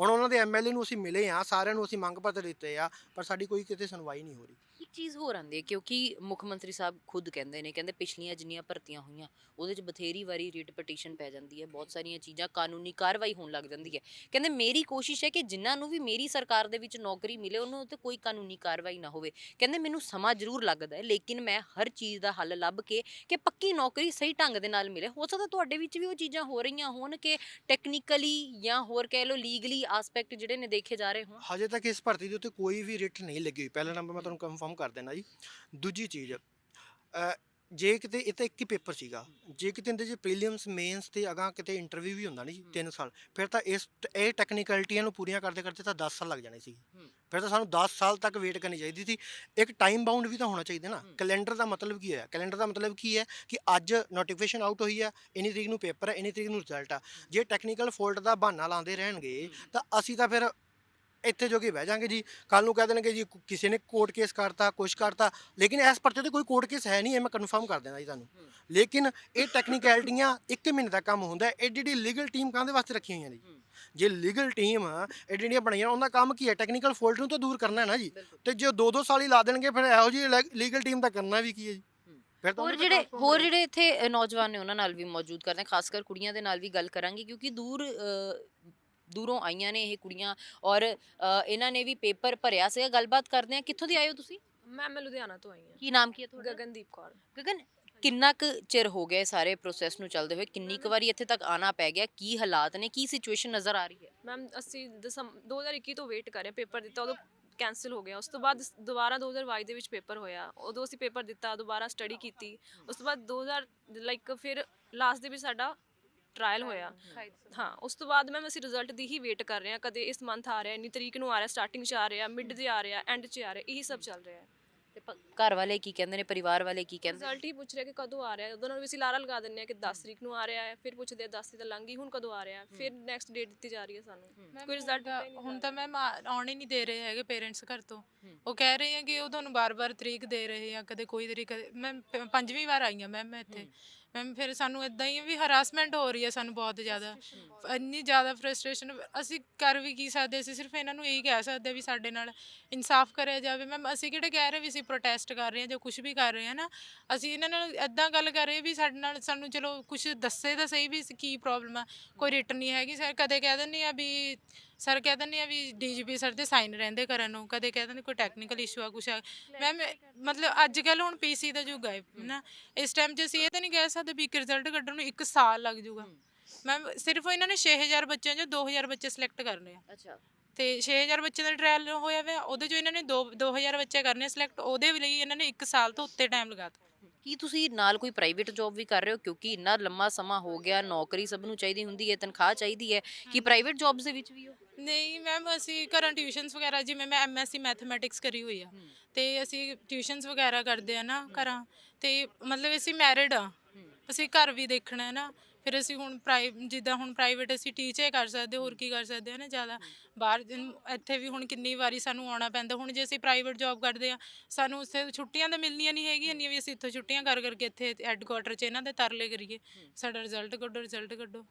S2: ਹੁਣ ਉਹਨਾਂ ਦੇ ਐਮਐਲਏ ਨੂੰ ਅਸੀਂ ਮਿਲੇ ਆ ਸਾਰਿਆਂ ਨੂੰ ਅਸੀਂ ਮੰਗ ਪੱਤਰ ਦਿੱਤੇ ਆ, ਪਰ ਸਾਡੀ ਕੋਈ ਕਿਤੇ ਸੁਣਵਾਈ ਨਹੀਂ ਹੋ ਰਹੀ।
S1: ਇੱਕ ਚੀਜ਼ ਹੋਰ ਆਉਂਦੀ ਹੈ, ਕਿਉਂਕਿ ਮੁੱਖ ਮੰਤਰੀ ਸਾਹਿਬ ਖੁਦ ਕਹਿੰਦੇ ਨੇ, ਕਹਿੰਦੇ ਪਿਛਲੀਆਂ ਜਿੰਨੀਆਂ ਭਰਤੀਆਂ ਹੋਈਆਂ, ਉਹਦੇ 'ਚ ਬਥੇਰੀ ਵਾਰੀ ਰਿਟ ਪਟੀਸ਼ਨ ਪੈ ਜਾਂਦੀ ਹੈ, ਬਹੁਤ ਸਾਰੀਆਂ ਚੀਜ਼ਾਂ ਕਾਨੂੰਨੀ ਕਾਰਵਾਈ ਹੋਣ ਲੱਗ ਜਾਂਦੀ ਹੈ। ਕਹਿੰਦੇ ਮੇਰੀ ਕੋਸ਼ਿਸ਼ ਹੈ ਕਿ ਜਿਨ੍ਹਾਂ ਨੂੰ ਵੀ ਮੇਰੀ ਸਰਕਾਰ ਦੇ ਵਿੱਚ ਨੌਕਰੀ ਮਿਲੇ, ਉਹਨਾਂ ਉੱਤੇ ਕੋਈ ਕਾਨੂੰਨੀ ਕਾਰਵਾਈ ਨਾ ਹੋਵੇ। ਕਹਿੰਦੇ ਮੈਨੂੰ ਸਮਾਂ ਜ਼ਰੂਰ ਲੱਗਦਾ ਹੈ, ਲੇਕਿਨ ਮੈਂ ਹਰ ਚੀਜ਼ ਦਾ ਹੱਲ ਲੱਭ ਕੇ ਕਿ ਪੱਕੀ ਨੌਕਰੀ ਸਹੀ ਢੰਗ ਦੇ ਨਾਲ ਮਿਲੇ। ਹੋ ਸਕਦਾ ਤੁਹਾਡੇ ਵਿੱਚ ਵੀ ਉਹ ਚੀਜ਼ਾਂ ਹੋ ਰਹੀਆਂ ਹੋਣ ਕਿ ਟੈਕਨੀਕਲੀ ਜਾਂ ਹੋਰ ਕਹਿ ਲਓ ਲੀਗਲੀ ਆਸਪੈਕਟ ਜਿਹੜੇ ਨੇ ਦੇਖੇ ਜਾ ਰਹੇ ਹੋਣ।
S2: ਹਜੇ ਤੱਕ ਇਸ ਭਰਤੀ ਦੇ ਉੱਤੇ ਕੋਈ ਵੀ ਰਿਟ ਨਹੀਂ ਲੱਗੀ ਹੋਈ। ਪਹਿਲਾ ਨੰਬਰ ਮੈਂ ਤੁਹਾਨੂੰ ਕਨਫਰਮ ਕਰ ਦੇਣਾ ਜੀ। ਦੂਜੀ ਚੀਜ਼ ਅ, ਜੇ ਕਿਤੇ ਇਹ ਤਾਂ ਇੱਕ ਹੀ ਪੇਪਰ ਸੀਗਾ ਜੇ ਕਿਤੇ ਇਹਦੇ ਚ ਪ੍ਰੀਲੀਮਸ ਮੇਨਸ ਤੇ ਅਗਾਂ ਕਿਤੇ ਇੰਟਰਵਿਊ ਵੀ ਹੁੰਦਾ ਨਹੀਂ ਜੀ 3 ਸਾਲ ਫਿਰ ਤਾਂ ਇਸ ਇਹ ਟੈਕਨੀਕੈਲਿਟੀਆਂ ਨੂੰ ਪੂਰੀਆਂ ਕਰਦੇ ਕਰਦੇ ਤਾਂ 10 ਸਾਲ ਲੱਗ ਜਾਣੇ ਸੀ। ਫਿਰ ਤਾਂ ਸਾਨੂੰ 10 ਸਾਲ ਤੱਕ ਵੇਟ ਕਰਨੀ ਚਾਹੀਦੀ ਸੀ। ਇੱਕ ਟਾਈਮ ਬਾਉਂਡ ਵੀ ਤਾਂ ਹੋਣਾ ਚਾਹੀਦਾ ਨਾ। ਕੈਲੰਡਰ ਦਾ ਮਤਲਬ ਕੀ ਹੈ ਕੈਲੰਡਰ ਦਾ ਮਤਲਬ ਕੀ ਹੈ ਕਿ ਅੱਜ ਨੋਟੀਫਿਕੇਸ਼ਨ ਆਊਟ ਹੋਈ ਹੈ ਇੰਨੀ ਤਰੀਕ ਨੂੰ ਪੇਪਰ ਹੈ ਇੰਨੀ ਤਰੀਕ ਨੂੰ ਰਿਜ਼ਲਟ ਆ। ਜੇ ਟੈਕਨੀਕਲ ਫਾਲਟ ਦਾ ਬਹਾਨਾ ਲਾਉਂਦੇ ਰਹਿਣਗੇ ਤਾਂ ਅਸੀਂ ਤਾਂ ਫਿਰ ਇੱਥੇ ਜੋ ਕਿ ਬਹਿ ਜਾਾਂਗੇ ਜੀ ਕੱਲ ਨੂੰ ਕਹਿ ਦੇਣਗੇ ਜੀ ਕਿਸੇ ਨੇ ਕੋਰਟ ਕੇਸ ਕਰਤਾ ਕੁਛ ਕਰਤਾ ਲੇਕਿਨ ਇਸ ਪਰਚੇ ਤੇ ਕੋਈ ਕੋਰਟ ਕੇਸ ਹੈ ਨਹੀਂ ਇਹ ਮੈਂ ਕਨਫਰਮ ਕਰ ਦੇਣਾ ਜੀ ਤੁਹਾਨੂੰ। ਲੇਕਿਨ ਇਹ ਟੈਕਨੀਕੈਲਿਟੀਆਂ 1 ਮਹੀਨੇ ਦਾ ਕੰਮ ਹੁੰਦਾ ਹੈ ਇਹ ਜਿਹੜੀ ਲੀਗਲ ਟੀਮ ਕਾਹਦੇ ਵਾਸਤੇ ਰੱਖੀਆਂ ਹੋਈਆਂ ਨੇ? ਜੀ ਜੇ ਲੀਗਲ ਟੀਮ ਜਿਹੜੀਆਂ ਬਣਾਈਆਂ ਉਹਨਾਂ ਦਾ ਕੰਮ ਕੀ ਹੈ? ਟੈਕਨੀਕਲ ਫਾਲਟ ਨੂੰ ਤਾਂ ਦੂਰ ਕਰਨਾ ਹੈ ਨਾ ਜੀ। ਤੇ ਜੇ ਦੋ ਦੋ ਸਾਲ ਹੀ ਲਾ ਦੇਣਗੇ ਫਿਰ ਇਹੋ ਜੀ ਲੀਗਲ ਟੀਮ ਦਾ ਕਰਨਾ ਵੀ ਕੀ ਹੈ ਜੀ? ਫਿਰ ਤਾਂ
S1: ਹੋਰ ਜਿਹੜੇ ਹੋਰ ਜਿਹੜੇ ਇੱਥੇ ਨੌਜਵਾਨ ਨੇ ਉਹਨਾਂ ਨਾਲ ਵੀ ਮੌਜੂਦ ਕਰਦੇ ਹਾਂ ਖਾਸ ਕਰ ਕੁੜੀਆਂ ਦੇ ਨਾਲ ਵੀ ਗੱਲ ਕਰਾਂਗੇ ਕਿਉਂਕਿ ਦੂਰ ਦੂਰੋਂ ਆਈਆਂ ਨੇ ਇਹ ਕੁੜੀਆਂ ਔਰ ਅ, ਇਹਨਾਂ ਨੇ ਵੀ ਪੇਪਰ ਭਰਿਆ ਸੀਗਾ। ਗੱਲਬਾਤ ਕਰਦੇ ਆ ਕਿੱਥੋਂ ਦੀ ਆਏ ਹੋ ਤੁਸੀਂ?
S3: ਮੈਮ ਮੈਂ ਲੁਧਿਆਣਾ ਤੋਂ ਆਈ ਹਾਂ।
S1: ਕੀ ਨਾਮ ਕੀ ਹੈ ਤੁਹਾਡਾ?
S3: ਗਗਨਦੀਪ ਕੌਰ।
S1: ਗਗਨ ਕਿੰਨਾ ਕੁ ਚਿਰ ਹੋ ਗਿਆ ਇਹ ਸਾਰੇ ਪ੍ਰੋਸੈਸ ਨੂੰ ਚੱਲਦੇ ਹੋਏ? ਕਿੰਨੀ ਕੁ ਵਾਰੀ ਇੱਥੇ ਤੱਕ ਆਣਾ ਪੈ ਗਿਆ? ਕੀ ਹਾਲਾਤ ਨੇ? ਕੀ ਸਿਚੁਏਸ਼ਨ ਨਜ਼ਰ ਆ ਰਹੀ ਹੈ?
S3: ਮੈਮ ਅਸੀਂ ਦਸੰਬ 2021 ਤੋਂ ਵੇਟ ਕਰ ਰਹੇ ਪੇਪਰ ਦਿੱਤਾ। ਉਦੋਂ ਕੈਨਸਲ ਹੋ ਗਿਆ। ਉਸ ਤੋਂ ਬਾਅਦ ਦੁਬਾਰਾ 2022 ਦੇ ਵਿੱਚ ਪੇਪਰ ਹੋਇਆ। ਉਦੋਂ ਅਸੀਂ ਪੇਪਰ ਦਿੱਤਾ ਦੁਬਾਰਾ ਸਟੱਡੀ ਕੀਤੀ। ਉਸ ਤੋਂ ਬਾਅਦ 2000 ਲਾਈਕ ਫਿਰ ਲਾਸਟ ਦੇ ਵਿੱਚ ਸਾਡਾ ਟ੍ਰਾਇਲ ਹੋਇਆ। ਹਾਂ। ਉਸ ਤੋਂ ਬਾਅਦ ਮੈਮ ਅਸੀਂ ਰਿਜ਼ਲਟ ਦੀ ਹੀ ਵੇਟ ਕਰ ਰਹੇ ਹਾਂ। ਕਦੇ ਇਸ ਮੰਥ ਆ ਰਿਹਾ ਇੰਨੀ ਤਰੀਕ ਨੂੰ ਆ ਰਿਹਾ ਸਟਾਰਟਿੰਗ 'ਚ ਆ ਰਿਹਾ ਮਿਡ 'ਚ ਆ ਰਿਹਾ ਐਂਡ 'ਚ ਆ ਰਿਹਾ ਇਹੀ ਸਭ ਚੱਲ ਰਿਹਾ ਹੈ।
S1: ਤੇ ਪ- ਘਰ ਵਾਲੇ ਕੀ ਕਹਿੰਦੇ ਨੇ ਪਰਿਵਾਰ ਵਾਲੇ ਕੀ ਕਹਿੰਦੇ?
S3: ਰਿਜ਼ਲਟ ਹੀ ਪੁੱਛ ਰਿਹਾ ਕਿ ਕਦੋਂ ਆ ਰਿਹਾ ਉਦੋਂ ਨਾਲ ਵੀ ਅਸੀਂ ਲਾਰਾ ਲਗਾ ਦਿੰਦੇ ਆ ਕਿ 10 ਤਰੀਕ ਨੂੰ ਆ ਰਿਹਾ ਹੈ ਫਿਰ ਪੁੱਛਦੇ ਆ 10 ਤਰੀਕ ਤਾਂ ਲੰਘ ਗਈ ਹੁਣ ਕਦੋਂ ਆ ਰਿਹਾ ਹੈ? ਫਿਰ ਨੈਕਸਟ ਡੇਟ ਦਿੱਤੀ ਜਾ ਰਹੀ ਹੈ ਸਾਨੂੰ। ਕੋਈ ਰਿਜ਼ਲਟ
S4: ਹੁਣ ਤਾਂ ਮੈਮ ਆਉਣ ਹੀ ਨਹੀਂ ਦੇ ਰਹੇ ਹੈਗੇ ਪੇਰੈਂਟਸ ਘਰ ਤੋਂ। ਉਹ ਕਹਿ ਰਹੇ ਆ ਕਿ ਉਹ ਤੁਹਾਨੂੰ ਬਾਰ-ਬਾਰ ਤਰੀਕ ਦੇ ਰਹੇ ਆ ਕਦੇ ਕੋਈ ਤਰੀਕ ਮੈਂ ਪੰਜਵੀਂ ਵਾਰ ਆਈ ਆ ਮੈਮ ਮੈਂ ਇੱਥੇ। ਮੈਮ ਫਿਰ ਸਾਨੂੰ ਇਦਾਂ ਹੀ ਆ ਵੀ ਹਰਾਸਮੈਂਟ ਹੋ ਰਹੀ ਹੈ ਸਾਨੂੰ ਬਹੁਤ ਜ਼ਿਆਦਾ। ਇੰਨੀ ਜ਼ਿਆਦਾ ਫਰਸਟ੍ਰੇਸ਼ਨ ਅਸੀਂ ਕਰ ਵੀ ਕੀ ਸਕਦੇ ਅਸੀਂ ਸਿਰਫ ਇਹਨਾਂ ਨੂੰ ਇਹੀ ਕਹਿ ਸਕਦੇ ਵੀ ਸਾਡੇ ਨਾਲ ਇਨਸਾਫ ਕਰਿਆ ਜਾਵੇ। ਮੈਮ ਅਸੀਂ ਕਿਹੜੇ ਕਹਿ ਰਹੇ ਵੀ ਅਸੀਂ ਪ੍ਰੋਟੈਸਟ ਕਰ ਰਹੇ ਹਾਂ ਜਾਂ ਕੁਝ ਵੀ ਕਰ ਰਹੇ ਹਾਂ ਨਾ? ਅਸੀਂ ਇਹਨਾਂ ਨਾਲ ਇਦਾਂ ਗੱਲ ਕਰ ਰਹੇ ਵੀ ਸਾਡੇ ਨਾਲ ਸਾਨੂੰ ਚਲੋ ਕੁਝ ਦੱਸੇ ਤਾਂ ਸਹੀ ਵੀ ਕੀ ਪ੍ਰੋਬਲਮ ਆ। ਕੋਈ ਰਿਟਨ ਨਹੀਂ ਹੈਗੀ। ਸਰ ਕਦੇ ਕਹਿ ਦਿੰਦੇ ਆ ਵੀ ਸਰ ਕਹਿ ਦਿੰਦੇ ਆ ਵੀ ਡੀਜੀਪੀ ਸਰ ਦੇ ਸਾਈਨ ਰਹਿੰਦੇ ਕਰਨ ਨੂੰ ਕਦੇ ਕਹਿ ਦਿੰਦੇ ਕੋਈ ਟੈਕਨੀਕਲ ਇਸ਼ੂ ਆ ਕੁਛ ਆ। ਮੈਮ ਮਤਲਬ ਅੱਜ ਕੱਲ ਹੁਣ ਪੀਸੀ ਦਾ ਯੁੱਗ ਹੈ ਨਾ ਇਸ ਟਾਈਮ 'ਚ ਅਸੀਂ ਇਹ ਤਾਂ ਨਹੀਂ ਕਹਿ ਸਕਦੇ ਵੀ ਇੱਕ ਰਿਜ਼ਲਟ ਕੱਢਣ ਨੂੰ 1 ਸਾਲ ਲੱਗ ਜਾਊਗਾ। ਮੈਮ ਸਿਰਫ ਇਹਨਾਂ ਨੇ 6000 ਬੱਚਿਆਂ 'ਚੋਂ 2000 ਬੱਚੇ ਸਿਲੈਕਟ ਕਰਨੇ ਆ।
S1: ਅੱਛਾ।
S4: ਤੇ 6000 ਬੱਚੇ ਦਾ ਟ੍ਰਾਇਲ ਹੋਇਆ ਵਾ ਉਹਦੇ 'ਚੋਂ ਇਹਨਾਂ ਨੇ 2 2000 ਬੱਚੇ ਕਰਨੇ ਸਿਲੈਕਟ ਉਹਦੇ ਲਈ ਇਹਨਾਂ ਨੇ 1 ਸਾਲ ਤੋਂ ਉੱਤੇ ਟਾਈਮ ਲਗਾਤਾ
S1: ਕੀ ਤੁਸੀਂ ਨਾਲ ਕੋਈ ਪ੍ਰਾਈਵੇਟ ਜੌਬ ਵੀ ਕਰ ਰਹੇ ਹੋ? ਕਿਉਂਕਿ ਇੰਨਾ ਲੰਮਾ ਸਮਾਂ ਹੋ ਗਿਆ ਨੌਕਰੀ ਸਭ ਨੂੰ ਚਾਹੀਦੀ ਹੁੰਦੀ ਹੈ ਤਨਖਾਹ ਚਾਹੀਦੀ ਹੈ। ਕੀ ਪ੍ਰਾਈਵੇਟ ਜੌਬਸ ਦੇ ਵਿੱਚ ਵੀ ਹੋ?
S4: ਨਹੀਂ ਮੈਮ ਅਸੀਂ ਘਰਾਂ ਟਿਊਸ਼ਨਸ ਵਗੈਰਾ ਜਿਵੇਂ ਮੈਂ ਐਮਐਸਸੀ ਮੈਥਮੈਟਿਕਸ ਕਰੀ ਹੋਈ ਆ। ਤੇ ਅਸੀਂ ਟਿਊਸ਼ਨਸ ਵਗੈਰਾ ਕਰਦੇ ਆ ਨਾ ਘਰਾਂ। ਤੇ ਮਤਲਬ ਅਸੀਂ ਮੈਰਿਡ ਆ। ਅਸੀਂ ਘਰ ਵੀ ਦੇਖਣਾ ਹੈ ਨਾ। ਫਿਰ ਅਸੀਂ ਹੁਣ ਪ੍ਰਾਈ ਜਿੱਦਾਂ ਹੁਣ ਪ੍ਰਾਈਵੇਟ ਅਸੀਂ ਟੀਚਰ ਕਰ ਸਕਦੇ ਹੋਰ ਕੀ ਕਰ ਸਕਦੇ ਆ ਨਾ ਜ਼ਿਆਦਾ। ਬਾਹਰ ਦਿਨ- ਇੱਥੇ ਵੀ ਹੁਣ ਕਿੰਨੀ ਵਾਰੀ ਸਾਨੂੰ ਆਉਣਾ ਪੈਂਦਾ ਹੁਣ ਜੇ ਅਸੀਂ ਪ੍ਰਾਈਵੇਟ ਜੌਬ ਕਰਦੇ ਆ ਸਾਨੂੰ ਉੱਥੇ ਛੁੱਟੀਆਂ ਤਾਂ ਮਿਲਣੀਆਂ ਨਹੀਂ ਹੈਗੀਆਂ ਇੰਨੀਆਂ ਵੀ ਅਸੀਂ ਇੱਥੋਂ ਛੁੱਟੀਆਂ ਕਰ ਕਰਕੇ ਇੱਥੇ ਹੈੱਡਕੁਆਟਰ 'ਚ ਇਹਨਾਂ ਦੇ ਤਰਲੇ ਕਰੀਏ। ਸਾਡਾ ਰਿਜ਼ਲਟ ਕੱਢੋ ਰਿਜ਼ਲਟ ਕੱਢੋ।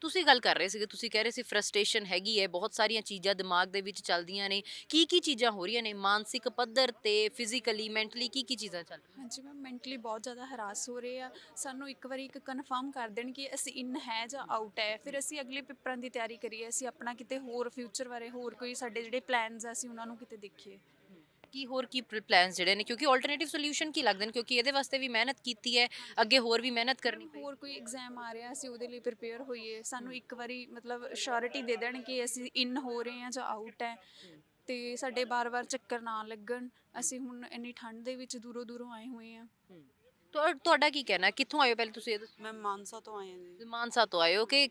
S1: ਤੁਸੀਂ ਗੱਲ ਕਰ ਰਹੇ ਸੀਗੇ ਤੁਸੀਂ ਕਹਿ ਰਹੇ ਸੀ ਫਰਸਟ੍ਰੇਸ਼ਨ ਹੈਗੀ ਹੈ ਬਹੁਤ ਸਾਰੀਆਂ ਚੀਜ਼ਾਂ ਦਿਮਾਗ ਦੇ ਵਿੱਚ ਚੱਲਦੀਆਂ ਨੇ। ਕੀ ਕੀ ਚੀਜ਼ਾਂ ਹੋ ਰਹੀਆਂ ਨੇ? ਮਾਨਸਿਕ ਪੱਧਰ ਤੇ ਫਿਜ਼ੀਕਲੀ ਮੈਂਟਲੀ ਕੀ ਕੀ ਚੀਜ਼ਾਂ ਚੱਲ ਰਹੀਆਂ
S5: ਹਾਂਜੀ ਮੈਮ ਮੈਂਟਲੀ ਬਹੁਤ ਜ਼ਿਆਦਾ ਹਰਾਸ ਹੋ ਰਹੇ ਆ। ਸਾਨੂੰ ਇੱਕ ਵਾਰੀ ਇੱਕ ਕਨਫਰਮ ਕਰ ਦੇਣ ਕਿ ਅਸੀਂ ਇਨ ਹੈ ਜਾਂ ਆਊਟ ਹੈ। ਫਿਰ ਅਸੀਂ ਅਗਲੇ ਪੇਪਰਾਂ ਦੀ ਤਿਆਰੀ ਕਰੀਏ ਅਸੀਂ ਆਪਣਾ ਕਿਤੇ ਹੋਰ ਫਿਊਚਰ ਬਾਰੇ ਹੋਰ ਕੋਈ ਸਾਡੇ ਜਿਹੜੇ ਪਲਾਨਸ ਆ ਅਸੀਂ ਉਹਨਾਂ ਨੂੰ ਕਿਤੇ ਦੇਖੀਏ।
S1: ਕੀ ਹੋਰ ਕੀ ਪਲਾਨਸ ਜਿਹੜੇ ਨੇ? ਕਿਉਂਕਿ ਆਲਟਰਨੇਟਿਵ ਸੋਲੂਸ਼ਨ ਕੀ ਲੱਗਦੇ ਨੇ? ਕਿਉਂਕਿ ਇਹਦੇ ਵਾਸਤੇ ਵੀ ਮਿਹਨਤ ਕੀਤੀ ਹੈ ਅੱਗੇ ਹੋਰ ਵੀ ਮਿਹਨਤ ਕਰਨੀ ਪਈ
S5: ਹੋਰ ਕੋਈ ਐਗਜ਼ਾਮ ਆ ਰਿਹਾ ਅਸੀਂ ਉਹਦੇ ਲਈ ਪ੍ਰਿਪੇਅਰ ਹੋਈਏ। ਸਾਨੂੰ ਇੱਕ ਵਾਰੀ ਮਤਲਬ ਸ਼ੋਰਿਟੀ ਦੇ ਦੇਣ ਕਿ ਅਸੀਂ ਇਨ ਹੋ ਰਹੇ ਹਾਂ ਜਾਂ ਆਊਟ ਹੈ। ਤੇ ਸਾਡੇ ਬਾਰ-ਬਾਰ ਚੱਕਰ ਨਾ ਲੱਗਣ। ਅਸੀਂ ਹੁਣ ਇੰਨੀ ਠੰਡ ਦੇ ਵਿੱਚ ਦੂਰੋਂ ਦੂਰੋਂ ਆਏ ਹੋਏ ਹਾਂ।
S1: ਤੁਹਾ- ਤੁਹਾਡਾ ਕੀ ਕਹਿਣਾ? ਕਿੱਥੋਂ ਆਏ ਹੋ? ਪਹਿਲੇ ਤੁਸੀਂ ਇਹ ਦੱਸੋ
S6: ਮੈਂ ਮਾਨਸਾ ਤੋਂ ਆਈ ਹਾਂ ਜੀ।
S1: ਮਾਨਸਾ ਤੋਂ ਆਏ ਹੋ ਕਿ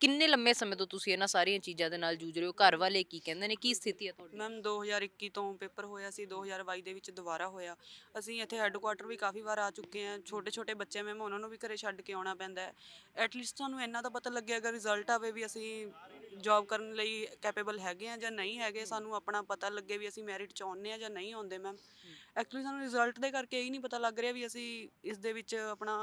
S1: ਕਿੰਨੇ ਲੰਮੇ ਸਮੇਂ ਤੋਂ ਤੁਸੀਂ ਇਹਨਾਂ ਸਾਰੀਆਂ ਚੀਜ਼ਾਂ ਦੇ ਨਾਲ ਜੂਝ ਰਹੇ ਹੋ? ਘਰ ਵਾਲੇ ਕੀ ਕਹਿੰਦੇ ਨੇ? ਕੀ ਸਥਿਤੀ ਹੈ ਤੁਹਾਡੀ?
S6: ਮੈਮ 2021 ਤੋਂ ਪੇਪਰ ਹੋਇਆ ਸੀ 2022 ਦੇ ਵਿੱਚ ਦੁਬਾਰਾ ਹੋਇਆ। ਅਸੀਂ ਇੱਥੇ ਹੈੱਡਕੁਆਟਰ ਵੀ ਕਾਫੀ ਵਾਰ ਆ ਚੁੱਕੇ ਹਾਂ। ਛੋਟੇ ਛੋਟੇ ਬੱਚੇ ਮੈਮ ਉਹਨਾਂ ਨੂੰ ਵੀ ਘਰੇ ਛੱਡ ਕੇ ਆਉਣਾ ਪੈਂਦਾ ਹੈ। ਐਟਲੀਸਟ ਸਾਨੂੰ ਇੰਨਾ ਤਾਂ ਪਤਾ ਲੱਗਿਆ ਅਗਰ ਰਿਜ਼ਲਟ ਆਵੇ ਵੀ ਅਸੀਂ ਜੌਬ ਕਰਨ ਲਈ ਕੈਪੇਬਲ ਹੈਗੇ ਆ ਜਾਂ ਨਹੀਂ ਹੈਗੇ ਸਾਨੂੰ ਆਪਣਾ ਪਤਾ ਲੱਗੇ ਵੀ ਅਸੀਂ ਮੈਰਿਟ ਚ ਆਉਂਦੇ ਆ ਜਾਂ ਨਹੀਂ ਆਉਂਦੇ ਮੈਮ ਐਕਚੁਅਲੀ ਸਾਨੂੰ ਰਿਜ਼ਲਟ ਦੇ ਕਰਕੇ ਇਹ ਨਹੀਂ ਪਤਾ ਲੱਗ ਰਿਹਾ ਵੀ ਅਸੀਂ ਇਸ ਦੇ ਵਿੱਚ ਆਪਣਾ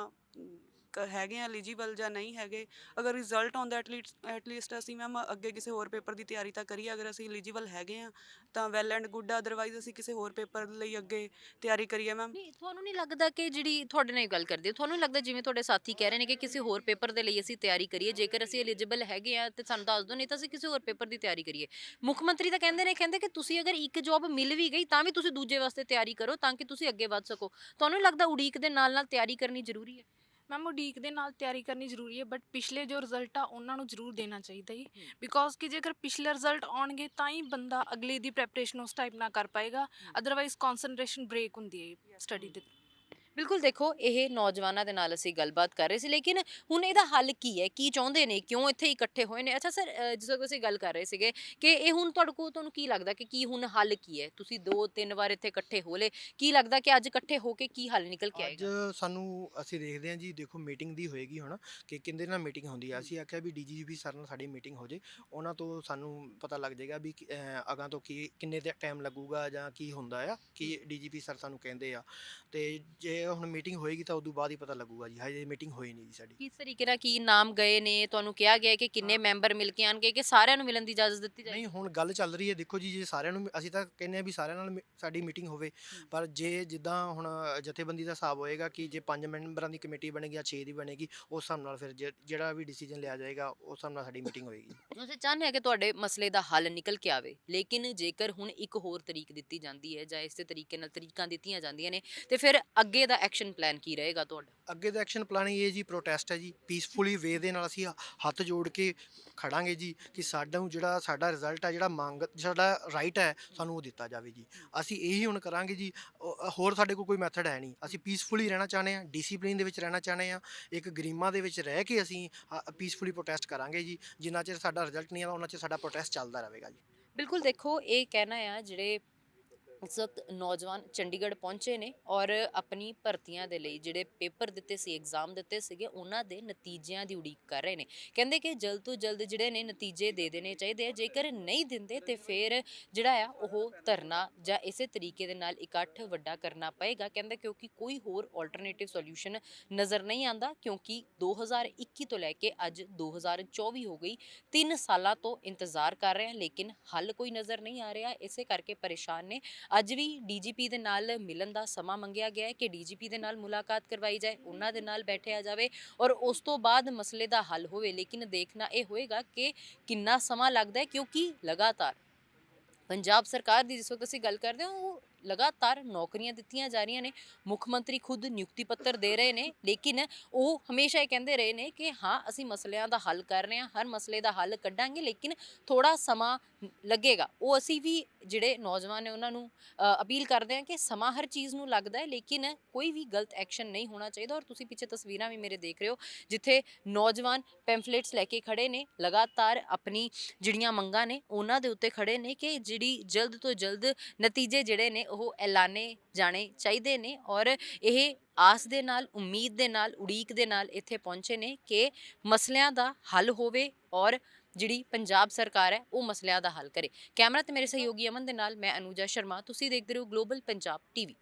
S6: ਹੈਗੇ ਆ ਐਲੀਜੀਬਲ ਜਾਂ ਨਹੀਂ ਹੈਗੇ, ਅਗਰ ਰਿਜ਼ਲਟ ਆਉਂਦਾ ਐਟਲੀਸਟ ਐਟਲੀਸਟ ਅਸੀਂ ਮੈਮ ਅੱਗੇ ਕਿਸੇ ਹੋਰ ਪੇਪਰ ਦੀ ਤਿਆਰੀ ਤਾਂ ਕਰੀਏ, ਅਗਰ ਅਸੀਂ ਐਲੀਜੀਬਲ ਹੈਗੇ ਆ, ਤਾਂ ਵੈਲ ਐਂਡ ਗੁੱਡ ਅਦਰਵਾਈਜ਼ ਅਸੀਂ ਕਿਸੇ ਹੋਰ ਪੇਪਰ ਲਈ ਅੱਗੇ ਤਿਆਰੀ ਕਰੀਏ ਮੈਮ
S1: ਨਹੀਂ, ਤੁਹਾਨੂੰ ਨਹੀਂ ਲੱਗਦਾ ਕਿ ਜਿਹੜੀ ਤੁਹਾਡੇ ਨਾਲ ਗੱਲ ਕਰਦੀ ਤੁਹਾਨੂੰ ਲੱਗਦਾ ਜਿਵੇਂ ਤੁਹਾਡੇ ਸਾਥੀ ਕਹਿ ਰਹੇ ਨੇ ਕਿ ਕਿਸੇ ਹੋਰ ਪੇਪਰ ਦੇ ਲਈ ਅਸੀਂ ਤਿਆਰੀ ਕਰੀਏ, ਜੇਕਰ ਅਸੀਂ ਐਲੀਜੀਬਲ ਹੈਗੇ ਆ ਤੇ ਸਾਨੂੰ ਦੱਸ ਦਿਓ, ਨਹੀਂ ਤਾਂ ਅਸੀਂ ਕਿਸੇ ਹੋਰ ਪੇਪਰ ਦੀ ਤਿਆਰੀ ਕਰੀਏ। ਮੁੱਖ ਮੰਤਰੀ ਤਾਂ ਕਹਿੰਦੇ ਨੇ, ਕਹਿੰਦੇ ਕਿ ਤੁਸੀਂ ਅਗਰ ਇੱਕ ਜੌਬ ਮਿਲ ਵੀ ਗਈ, ਤਾਂ ਵੀ ਤੁਸੀਂ ਦੂਜੇ ਵਾਸਤੇ ਤਿਆਰੀ ਕਰੋ, ਤਾਂ ਕਿ ਤੁਸੀਂ ਅੱਗੇ ਵੱਧ ਸਕੋ। ਤੁਹਾਨੂੰ ਲੱਗਦਾ ਉਡੀਕ ਦੇ ਨਾਲ ਨਾਲ ਤਿਆਰੀ ਕਰਨੀ ਜ਼ਰੂਰੀ ਹੈ?
S7: ਮੈਮ ਉਡੀਕ ਦੇ ਨਾਲ ਤਿਆਰੀ ਕਰਨੀ ਜ਼ਰੂਰੀ ਹੈ ਬਟ ਪਿਛਲੇ ਜੋ ਰਿਜ਼ਲਟ ਆ ਉਹਨਾਂ ਨੂੰ ਜ਼ਰੂਰ ਦੇਣਾ ਚਾਹੀਦਾ ਹੈ। ਬਿਕੋਜ਼ ਕਿ ਜੇਕਰ ਪਿਛਲੇ ਰਿਜ਼ਲਟ ਆਉਣਗੇ ਤਾਂ ਹੀ ਬੰਦਾ ਅਗਲੇ ਦੀ ਪ੍ਰੈਪਰੇਸ਼ਨ ਉਸ ਟਾਈਪ ਨਾਲ ਕਰ ਪਾਏਗਾ। ਅਦਰਵਾਈਜ਼ ਕਨਸੈਂਟਰੇਸ਼ਨ ਬ੍ਰੇਕ ਹੁੰਦੀ ਹੈ ਸਟੱਡੀ ਦੇ
S1: ਬਿਲਕੁਲ ਦੇਖੋ ਇਹ ਨੌਜਵਾਨਾਂ ਦੇ ਨਾਲ ਅਸੀਂ ਗੱਲਬਾਤ ਕਰ ਰਹੇ ਸੀ ਲੇਕਿਨ ਹੁਣ ਇਹਦਾ ਹੱਲ ਕੀ ਹੈ? ਕੀ ਚਾਹੁੰਦੇ ਨੇ? ਕਿਉਂ ਇੱਥੇ ਇਕੱਠੇ ਹੋਏ ਨੇ? ਅੱਛਾ ਸਰ ਜਿਸ ਤਰ੍ਹਾਂ ਅਸੀਂ ਗੱਲ ਕਰ ਰਹੇ ਸੀਗੇ ਕਿ ਇਹ ਹੁਣ ਤੁਹਾਡੇ ਕੋਲ ਤੁਹਾਨੂੰ ਕੀ ਲੱਗਦਾ ਕਿ ਕੀ ਹੁਣ ਹੱਲ ਕੀ ਹੈ? ਤੁਸੀਂ ਦੋ ਤਿੰਨ ਵਾਰ ਇੱਥੇ ਇਕੱਠੇ ਹੋ ਲਏ ਕੀ ਲੱਗਦਾ ਕਿ ਅੱਜ ਇਕੱਠੇ ਹੋ ਕੇ ਕੀ ਹੱਲ ਨਿਕਲ ਕੇ
S2: ਅੱਜ
S1: ਆਏਗਾ?
S2: ਸਾਨੂੰ ਅਸੀਂ ਦੇਖਦੇ ਹਾਂ ਜੀ ਦੇਖੋ ਮੀਟਿੰਗ ਦੀ ਹੋਏਗੀ ਹੁਣ ਕਿ ਕਿੰਦੇ ਨਾਲ ਮੀਟਿੰਗ ਹੁੰਦੀ ਹੈ? ਅਸੀਂ ਆਖਿਆ ਵੀ ਡੀਜੀਪੀ ਸਰ ਨਾਲ ਸਾਡੀ ਮੀਟਿੰਗ ਹੋ ਜੇ ਉਹਨਾਂ ਤੋਂ ਸਾਨੂੰ ਪਤਾ ਲੱਗ ਜਾਏਗਾ ਵੀ ਅਗਾਂ ਤੋਂ ਕੀ ਕਿੰਨੇ ਦਾ ਟਾਈਮ ਲੱਗੂਗਾ ਜਾਂ ਕੀ ਹੁੰਦਾ ਆ? ਕਿ ਡੀਜੀਪੀ ਸਰ ਸਾਨੂੰ ਕਹਿੰਦੇ ਆ। ਤੇ ਜੇ ਹੁਣ ਮੀਟਿੰਗ ਹੋਏਗੀ ਤਾਂ ਉਦੋਂ ਬਾਅਦ ਹੀ ਪਤਾ ਲੱਗੂਗਾ ਜੀ। ਹਜੇ ਮੀਟਿੰਗ ਹੋਈ ਨਹੀਂ ਜੀ ਸਾਡੀ।
S1: ਕਿਸ ਤਰੀਕੇ ਨਾਲ ਕੀ ਨਾਮ ਗਏ ਨੇ? ਤੁਹਾਨੂੰ ਕਿਹਾ ਗਿਆ ਹੈ ਕਿ ਕਿੰਨੇ ਮੈਂਬਰ ਮਿਲ ਕੇ ਆਣਗੇ ਕਿ ਸਾਰਿਆਂ ਨੂੰ ਮਿਲਣ ਦੀ ਇਜਾਜ਼ਤ ਦਿੱਤੀ ਜਾਏਗੀ?
S2: ਨਹੀਂ ਹੁਣ ਗੱਲ ਚੱਲ ਰਹੀ ਹੈ। ਦੇਖੋ ਜੀ ਜੇ ਸਾਰਿਆਂ ਨੂੰ ਅਸੀਂ ਤਾਂ ਕਹਿੰਦੇ ਆ ਵੀ ਸਾਰਿਆਂ ਨਾਲ ਮੀ- ਸਾਡੀ ਮੀਟਿੰਗ ਹੋਵੇ। ਪਰ ਜੇ ਜਿੱਦਾਂ ਹੁਣ ਜਥੇਬੰਦੀ ਦਾ ਹਿਸਾਬ ਹੋਏਗਾ ਕਿ ਜੇ ਪੰਜ ਮੈਂਬਰਾਂ ਦੀ ਕਮੇਟੀ ਬਣੇਗੀ ਜਾਂ 6 ਦੀ ਬਣੇਗੀ ਉਸ ਹਿਸਾਬ ਨਾਲ ਫਿਰ ਜੇ- ਜਿਹੜਾ ਵੀ ਡਿਸੀਜਨ ਲਿਆ ਜਾਏਗਾ ਉਸ ਹਿਸਾਬ ਨਾਲ ਸਾਡੀ ਮੀਟਿੰਗ ਹੋਏਗੀ
S1: ਅਸੀਂ ਚਾਹੁੰਦੇ ਹਾਂ ਕਿ ਤੁਹਾਡੇ ਮਸਲੇ ਦਾ ਹੱਲ ਨਿਕਲ ਕੇ ਆਵੇ? ਲੇਕਿਨ ਜੇਕਰ ਹੁਣ ਇੱਕ ਹੋਰ ਤਰੀਕ ਦਿੱਤੀ ਜਾਂਦੀ ਹੈ ਜਾਂ ਇਸੇ ਤਰੀਕੇ ਨਾਲ ਤਰੀਕਾਂ ਦਿੱਤੀਆਂ ਜਾਂਦੀਆਂ ਨੇ ਤੇ ਫਿਰ ਅੱਗੇ ਦਾ ਐਕਸ਼ਨ ਪਲਾਨ ਕੀ ਰਹੇਗਾ ਤੁਹਾਡਾ?
S2: ਅੱਗੇ ਦਾ ਐਕਸ਼ਨ ਪਲਾਨ ਇਹ ਜੀ ਪ੍ਰੋਟੈਸਟ ਹੈ ਜੀ। ਪੀਸਫੁਲੀ ਵੇ ਦੇ ਨਾਲ ਅਸੀਂ ਹੱਥ ਜੋੜ ਕੇ ਖੜਾਂਗੇ ਜੀ ਕਿ ਸਾਡਾ ਜਿਹੜਾ ਸਾਡਾ ਰਿਜ਼ਲਟ ਹੈ ਜਿਹੜਾ ਮੰਗ ਸਾਡਾ ਰਾਈਟ ਹੈ ਸਾਨੂੰ ਉਹ ਦਿੱਤਾ ਜਾਵੇ ਜੀ। ਅਸੀਂ ਇਹੀ ਹੁਣ ਕਰਾਂਗੇ ਜੀ। ਹੋਰ ਸਾਡੇ ਕੋਲ ਕੋਈ ਮੈਥਡ ਹੈ ਨਹੀਂ। ਅਸੀਂ ਪੀਸਫੁਲੀ ਰਹਿਣਾ ਚਾਹੁੰਦੇ ਹਾਂ ਡਿਸਪਲਿਨ ਦੇ ਵਿੱਚ ਰਹਿਣਾ ਚਾਹੁੰਦੇ ਹਾਂ ਇੱਕ ਗਰੀਮਾ ਦੇ ਵਿੱਚ ਰਹਿ ਕੇ ਅਸੀਂ ਪੀਸਫੁਲੀ ਪ੍ਰੋਟੈਸਟ ਕਰਾਂਗੇ ਜੀ। ਜਿੰਨਾ ਚਿਰ ਸਾਡਾ ਰਿਜ਼ਲਟ ਨਹੀਂ ਆਉਂਦਾ ਉਹਨਾਂ ਚਿਰ ਸਾਡਾ ਪ੍ਰੋਟੈਸਟ ਚੱਲਦਾ ਰਹੇਗਾ ਜੀ।
S1: ਬਿਲਕੁਲ ਦੇਖੋ ਇਹ ਕਹਿਣਾ ਆ ਜਿਹੜੇ ਇਸ ਵਕਤ ਨੌਜਵਾਨ ਚੰਡੀਗੜ੍ਹ ਪਹੁੰਚੇ ਨੇ ਔਰ ਆਪਣੀ ਭਰਤੀਆਂ ਦੇ ਲਈ ਜਿਹੜੇ ਪੇਪਰ ਦਿੱਤੇ ਸੀ ਐਗਜ਼ਾਮ ਦਿੱਤੇ ਸੀਗੇ, ਉਹਨਾਂ ਦੇ ਨਤੀਜਿਆਂ ਦੀ ਉਡੀਕ ਕਰ ਰਹੇ ਨੇ। ਕਹਿੰਦੇ ਕਿ ਜਲਦ ਤੋਂ ਜਲਦ ਜਿਹੜੇ ਨੇ ਨਤੀਜੇ ਦੇ ਦੇਣੇ ਚਾਹੀਦੇ ਆ, ਜੇਕਰ ਨਹੀਂ ਦਿੰਦੇ ਤੇ ਫਿਰ ਜਿਹੜਾ ਆ, ਉਹ ਧਰਨਾ ਜਾਂ ਇਸੇ ਤਰੀਕੇ ਦੇ ਨਾਲ ਇਕੱਠ ਵੱਡਾ ਕਰਨਾ ਪਏਗਾ। ਕਹਿੰਦੇ ਕਿਉਂਕਿ ਕੋਈ ਹੋਰ ਆਲਟਰਨੇਟਿਵ ਸੋਲੂਸ਼ਨ ਨਜ਼ਰ ਨਹੀਂ ਆਂਦਾ ਕਿਉਂਕਿ 2021 ਤੋਂ ਲੈ ਕੇ ਅੱਜ 2024 ਹੋ ਗਈ। 3 ਸਾਲਾਂ ਤੋਂ ਇੰਤਜ਼ਾਰ ਕਰ ਰਹੇ ਹਾਂ ਲੇਕਿਨ ਹੱਲ ਕੋਈ ਨਜ਼ਰ ਨਹੀਂ ਆ ਰਿਹਾ। ਇਸੇ ਕਰਕੇ ਪਰੇਸ਼ਾਨ ਨੇ ਅੱਜ ਵੀ ਡੀਜੀਪੀ ਦੇ ਨਾਲ ਮਿਲਣ ਦਾ ਸਮਾਂ ਮੰਗਿਆ ਗਿਆ ਹੈ ਕਿ ਡੀਜੀਪੀ ਦੇ ਨਾਲ ਮੁਲਾਕਾਤ ਕਰਵਾਈ ਜਾਏ, ਉਹਨਾਂ ਦੇ ਨਾਲ ਬੈਠਿਆ ਜਾਵੇ ਔਰ ਉਸ ਤੋਂ ਬਾਅਦ ਮਸਲੇ ਦਾ ਹੱਲ ਹੋਵੇ, ਲੇਕਿਨ ਦੇਖਣਾ ਇਹ ਹੋਏਗਾ ਕਿ ਕਿੰਨਾ ਸਮਾਂ ਲੱਗਦਾ ਹੈ ਕਿਉਂਕਿ ਲਗਾਤਾਰ ਪੰਜਾਬ ਸਰਕਾਰ ਦੀ ਜਿਸ ਵਕਤ ਅਸੀਂ ਗੱਲ ਕਰਦੇ ਹਾਂ, ਉਹ ਲਗਾਤਾਰ ਨੌਕਰੀਆਂ ਦਿੱਤੀਆਂ ਜਾ ਰਹੀਆਂ ਨੇ, ਮੁੱਖ ਮੰਤਰੀ ਖੁਦ ਨਿਯੁਕਤੀ ਪੱਤਰ ਦੇ ਰਹੇ ਨੇ, ਲੇਕਿਨ ਉਹ ਹਮੇਸ਼ਾ ਇਹ ਕਹਿੰਦੇ ਰਹੇ ਨੇ ਕਿ ਹਾਂ, ਅਸੀਂ ਮਸਲਿਆਂ ਦਾ ਹੱਲ ਕਰ ਰਹੇ ਹਾਂ, ਹਰ ਮਸਲੇ ਦਾ ਹੱਲ ਕੱਢਾਂਗੇ, ਲੇਕਿਨ ਥੋੜਾ ਸਮਾਂ ਲੱਗੇਗਾ। ਉਹ ਅਸੀਂ ਵੀ ਜਿਹੜੇ ਨੌਜਵਾਨ ਨੇ ਉਹਨਾਂ ਨੂੰ ਅਪੀਲ ਕਰਦੇ ਹਾਂ ਕਿ ਸਮਾਂ ਹਰ ਚੀਜ਼ ਨੂੰ ਲੱਗਦਾ ਹੈ, ਲੇਕਿਨ ਕੋਈ ਵੀ ਗਲਤ ਐਕਸ਼ਨ ਨਹੀਂ ਹੋਣਾ ਚਾਹੀਦਾ ਔਰ ਤੁਸੀਂ ਪਿੱਛੇ ਤਸਵੀਰਾਂ ਵੀ ਮੇਰੇ ਦੇਖ ਰਹੇ ਹੋ, ਜਿੱਥੇ ਨੌਜਵਾਨ ਪੈਂਫਲੇਟਸ ਲੈ ਕੇ ਖੜੇ ਨੇ, ਲਗਾਤਾਰ ਆਪਣੀ ਜਿਹੜੀਆਂ ਮੰਗਾਂ ਨੇ, ਉਹਨਾਂ ਦੇ ਉੱਤੇ ਖੜੇ ਨੇ ਕਿ ਜਿਹੜੀ ਜਲਦ ਤੋਂ ਜਲਦ ਨਤੀਜੇ ਜਿਹੜੇ ਨੇ ਉਹ ਐਲਾਨੇ ਜਾਣੇ ਚਾਹੀਦੇ ਨੇ ਔਰ ਇਹ ਆਸ ਦੇ ਨਾਲ, ਉਮੀਦ ਦੇ ਨਾਲ, ਉਡੀਕ ਦੇ ਨਾਲ ਇੱਥੇ ਪਹੁੰਚੇ ਨੇ ਕਿ ਮਸਲਿਆਂ ਦਾ ਹੱਲ ਹੋਵੇ ਔਰ ਜਿਹੜੀ ਪੰਜਾਬ ਸਰਕਾਰ ਹੈ ਉਹ ਮਸਲਿਆਂ ਦਾ ਹੱਲ ਕਰੇ। ਕੈਮਰਾ ਤੇ ਮੇਰੇ ਸਹਿਯੋਗੀ ਅਮਨ ਦੇ ਨਾਲ ਮੈਂ ਅਨੂਜਾ ਸ਼ਰਮਾ। ਤੁਸੀਂ ਦੇਖਦੇ ਰਹੋ ਗਲੋਬਲ ਪੰਜਾਬ ਟੀਵੀ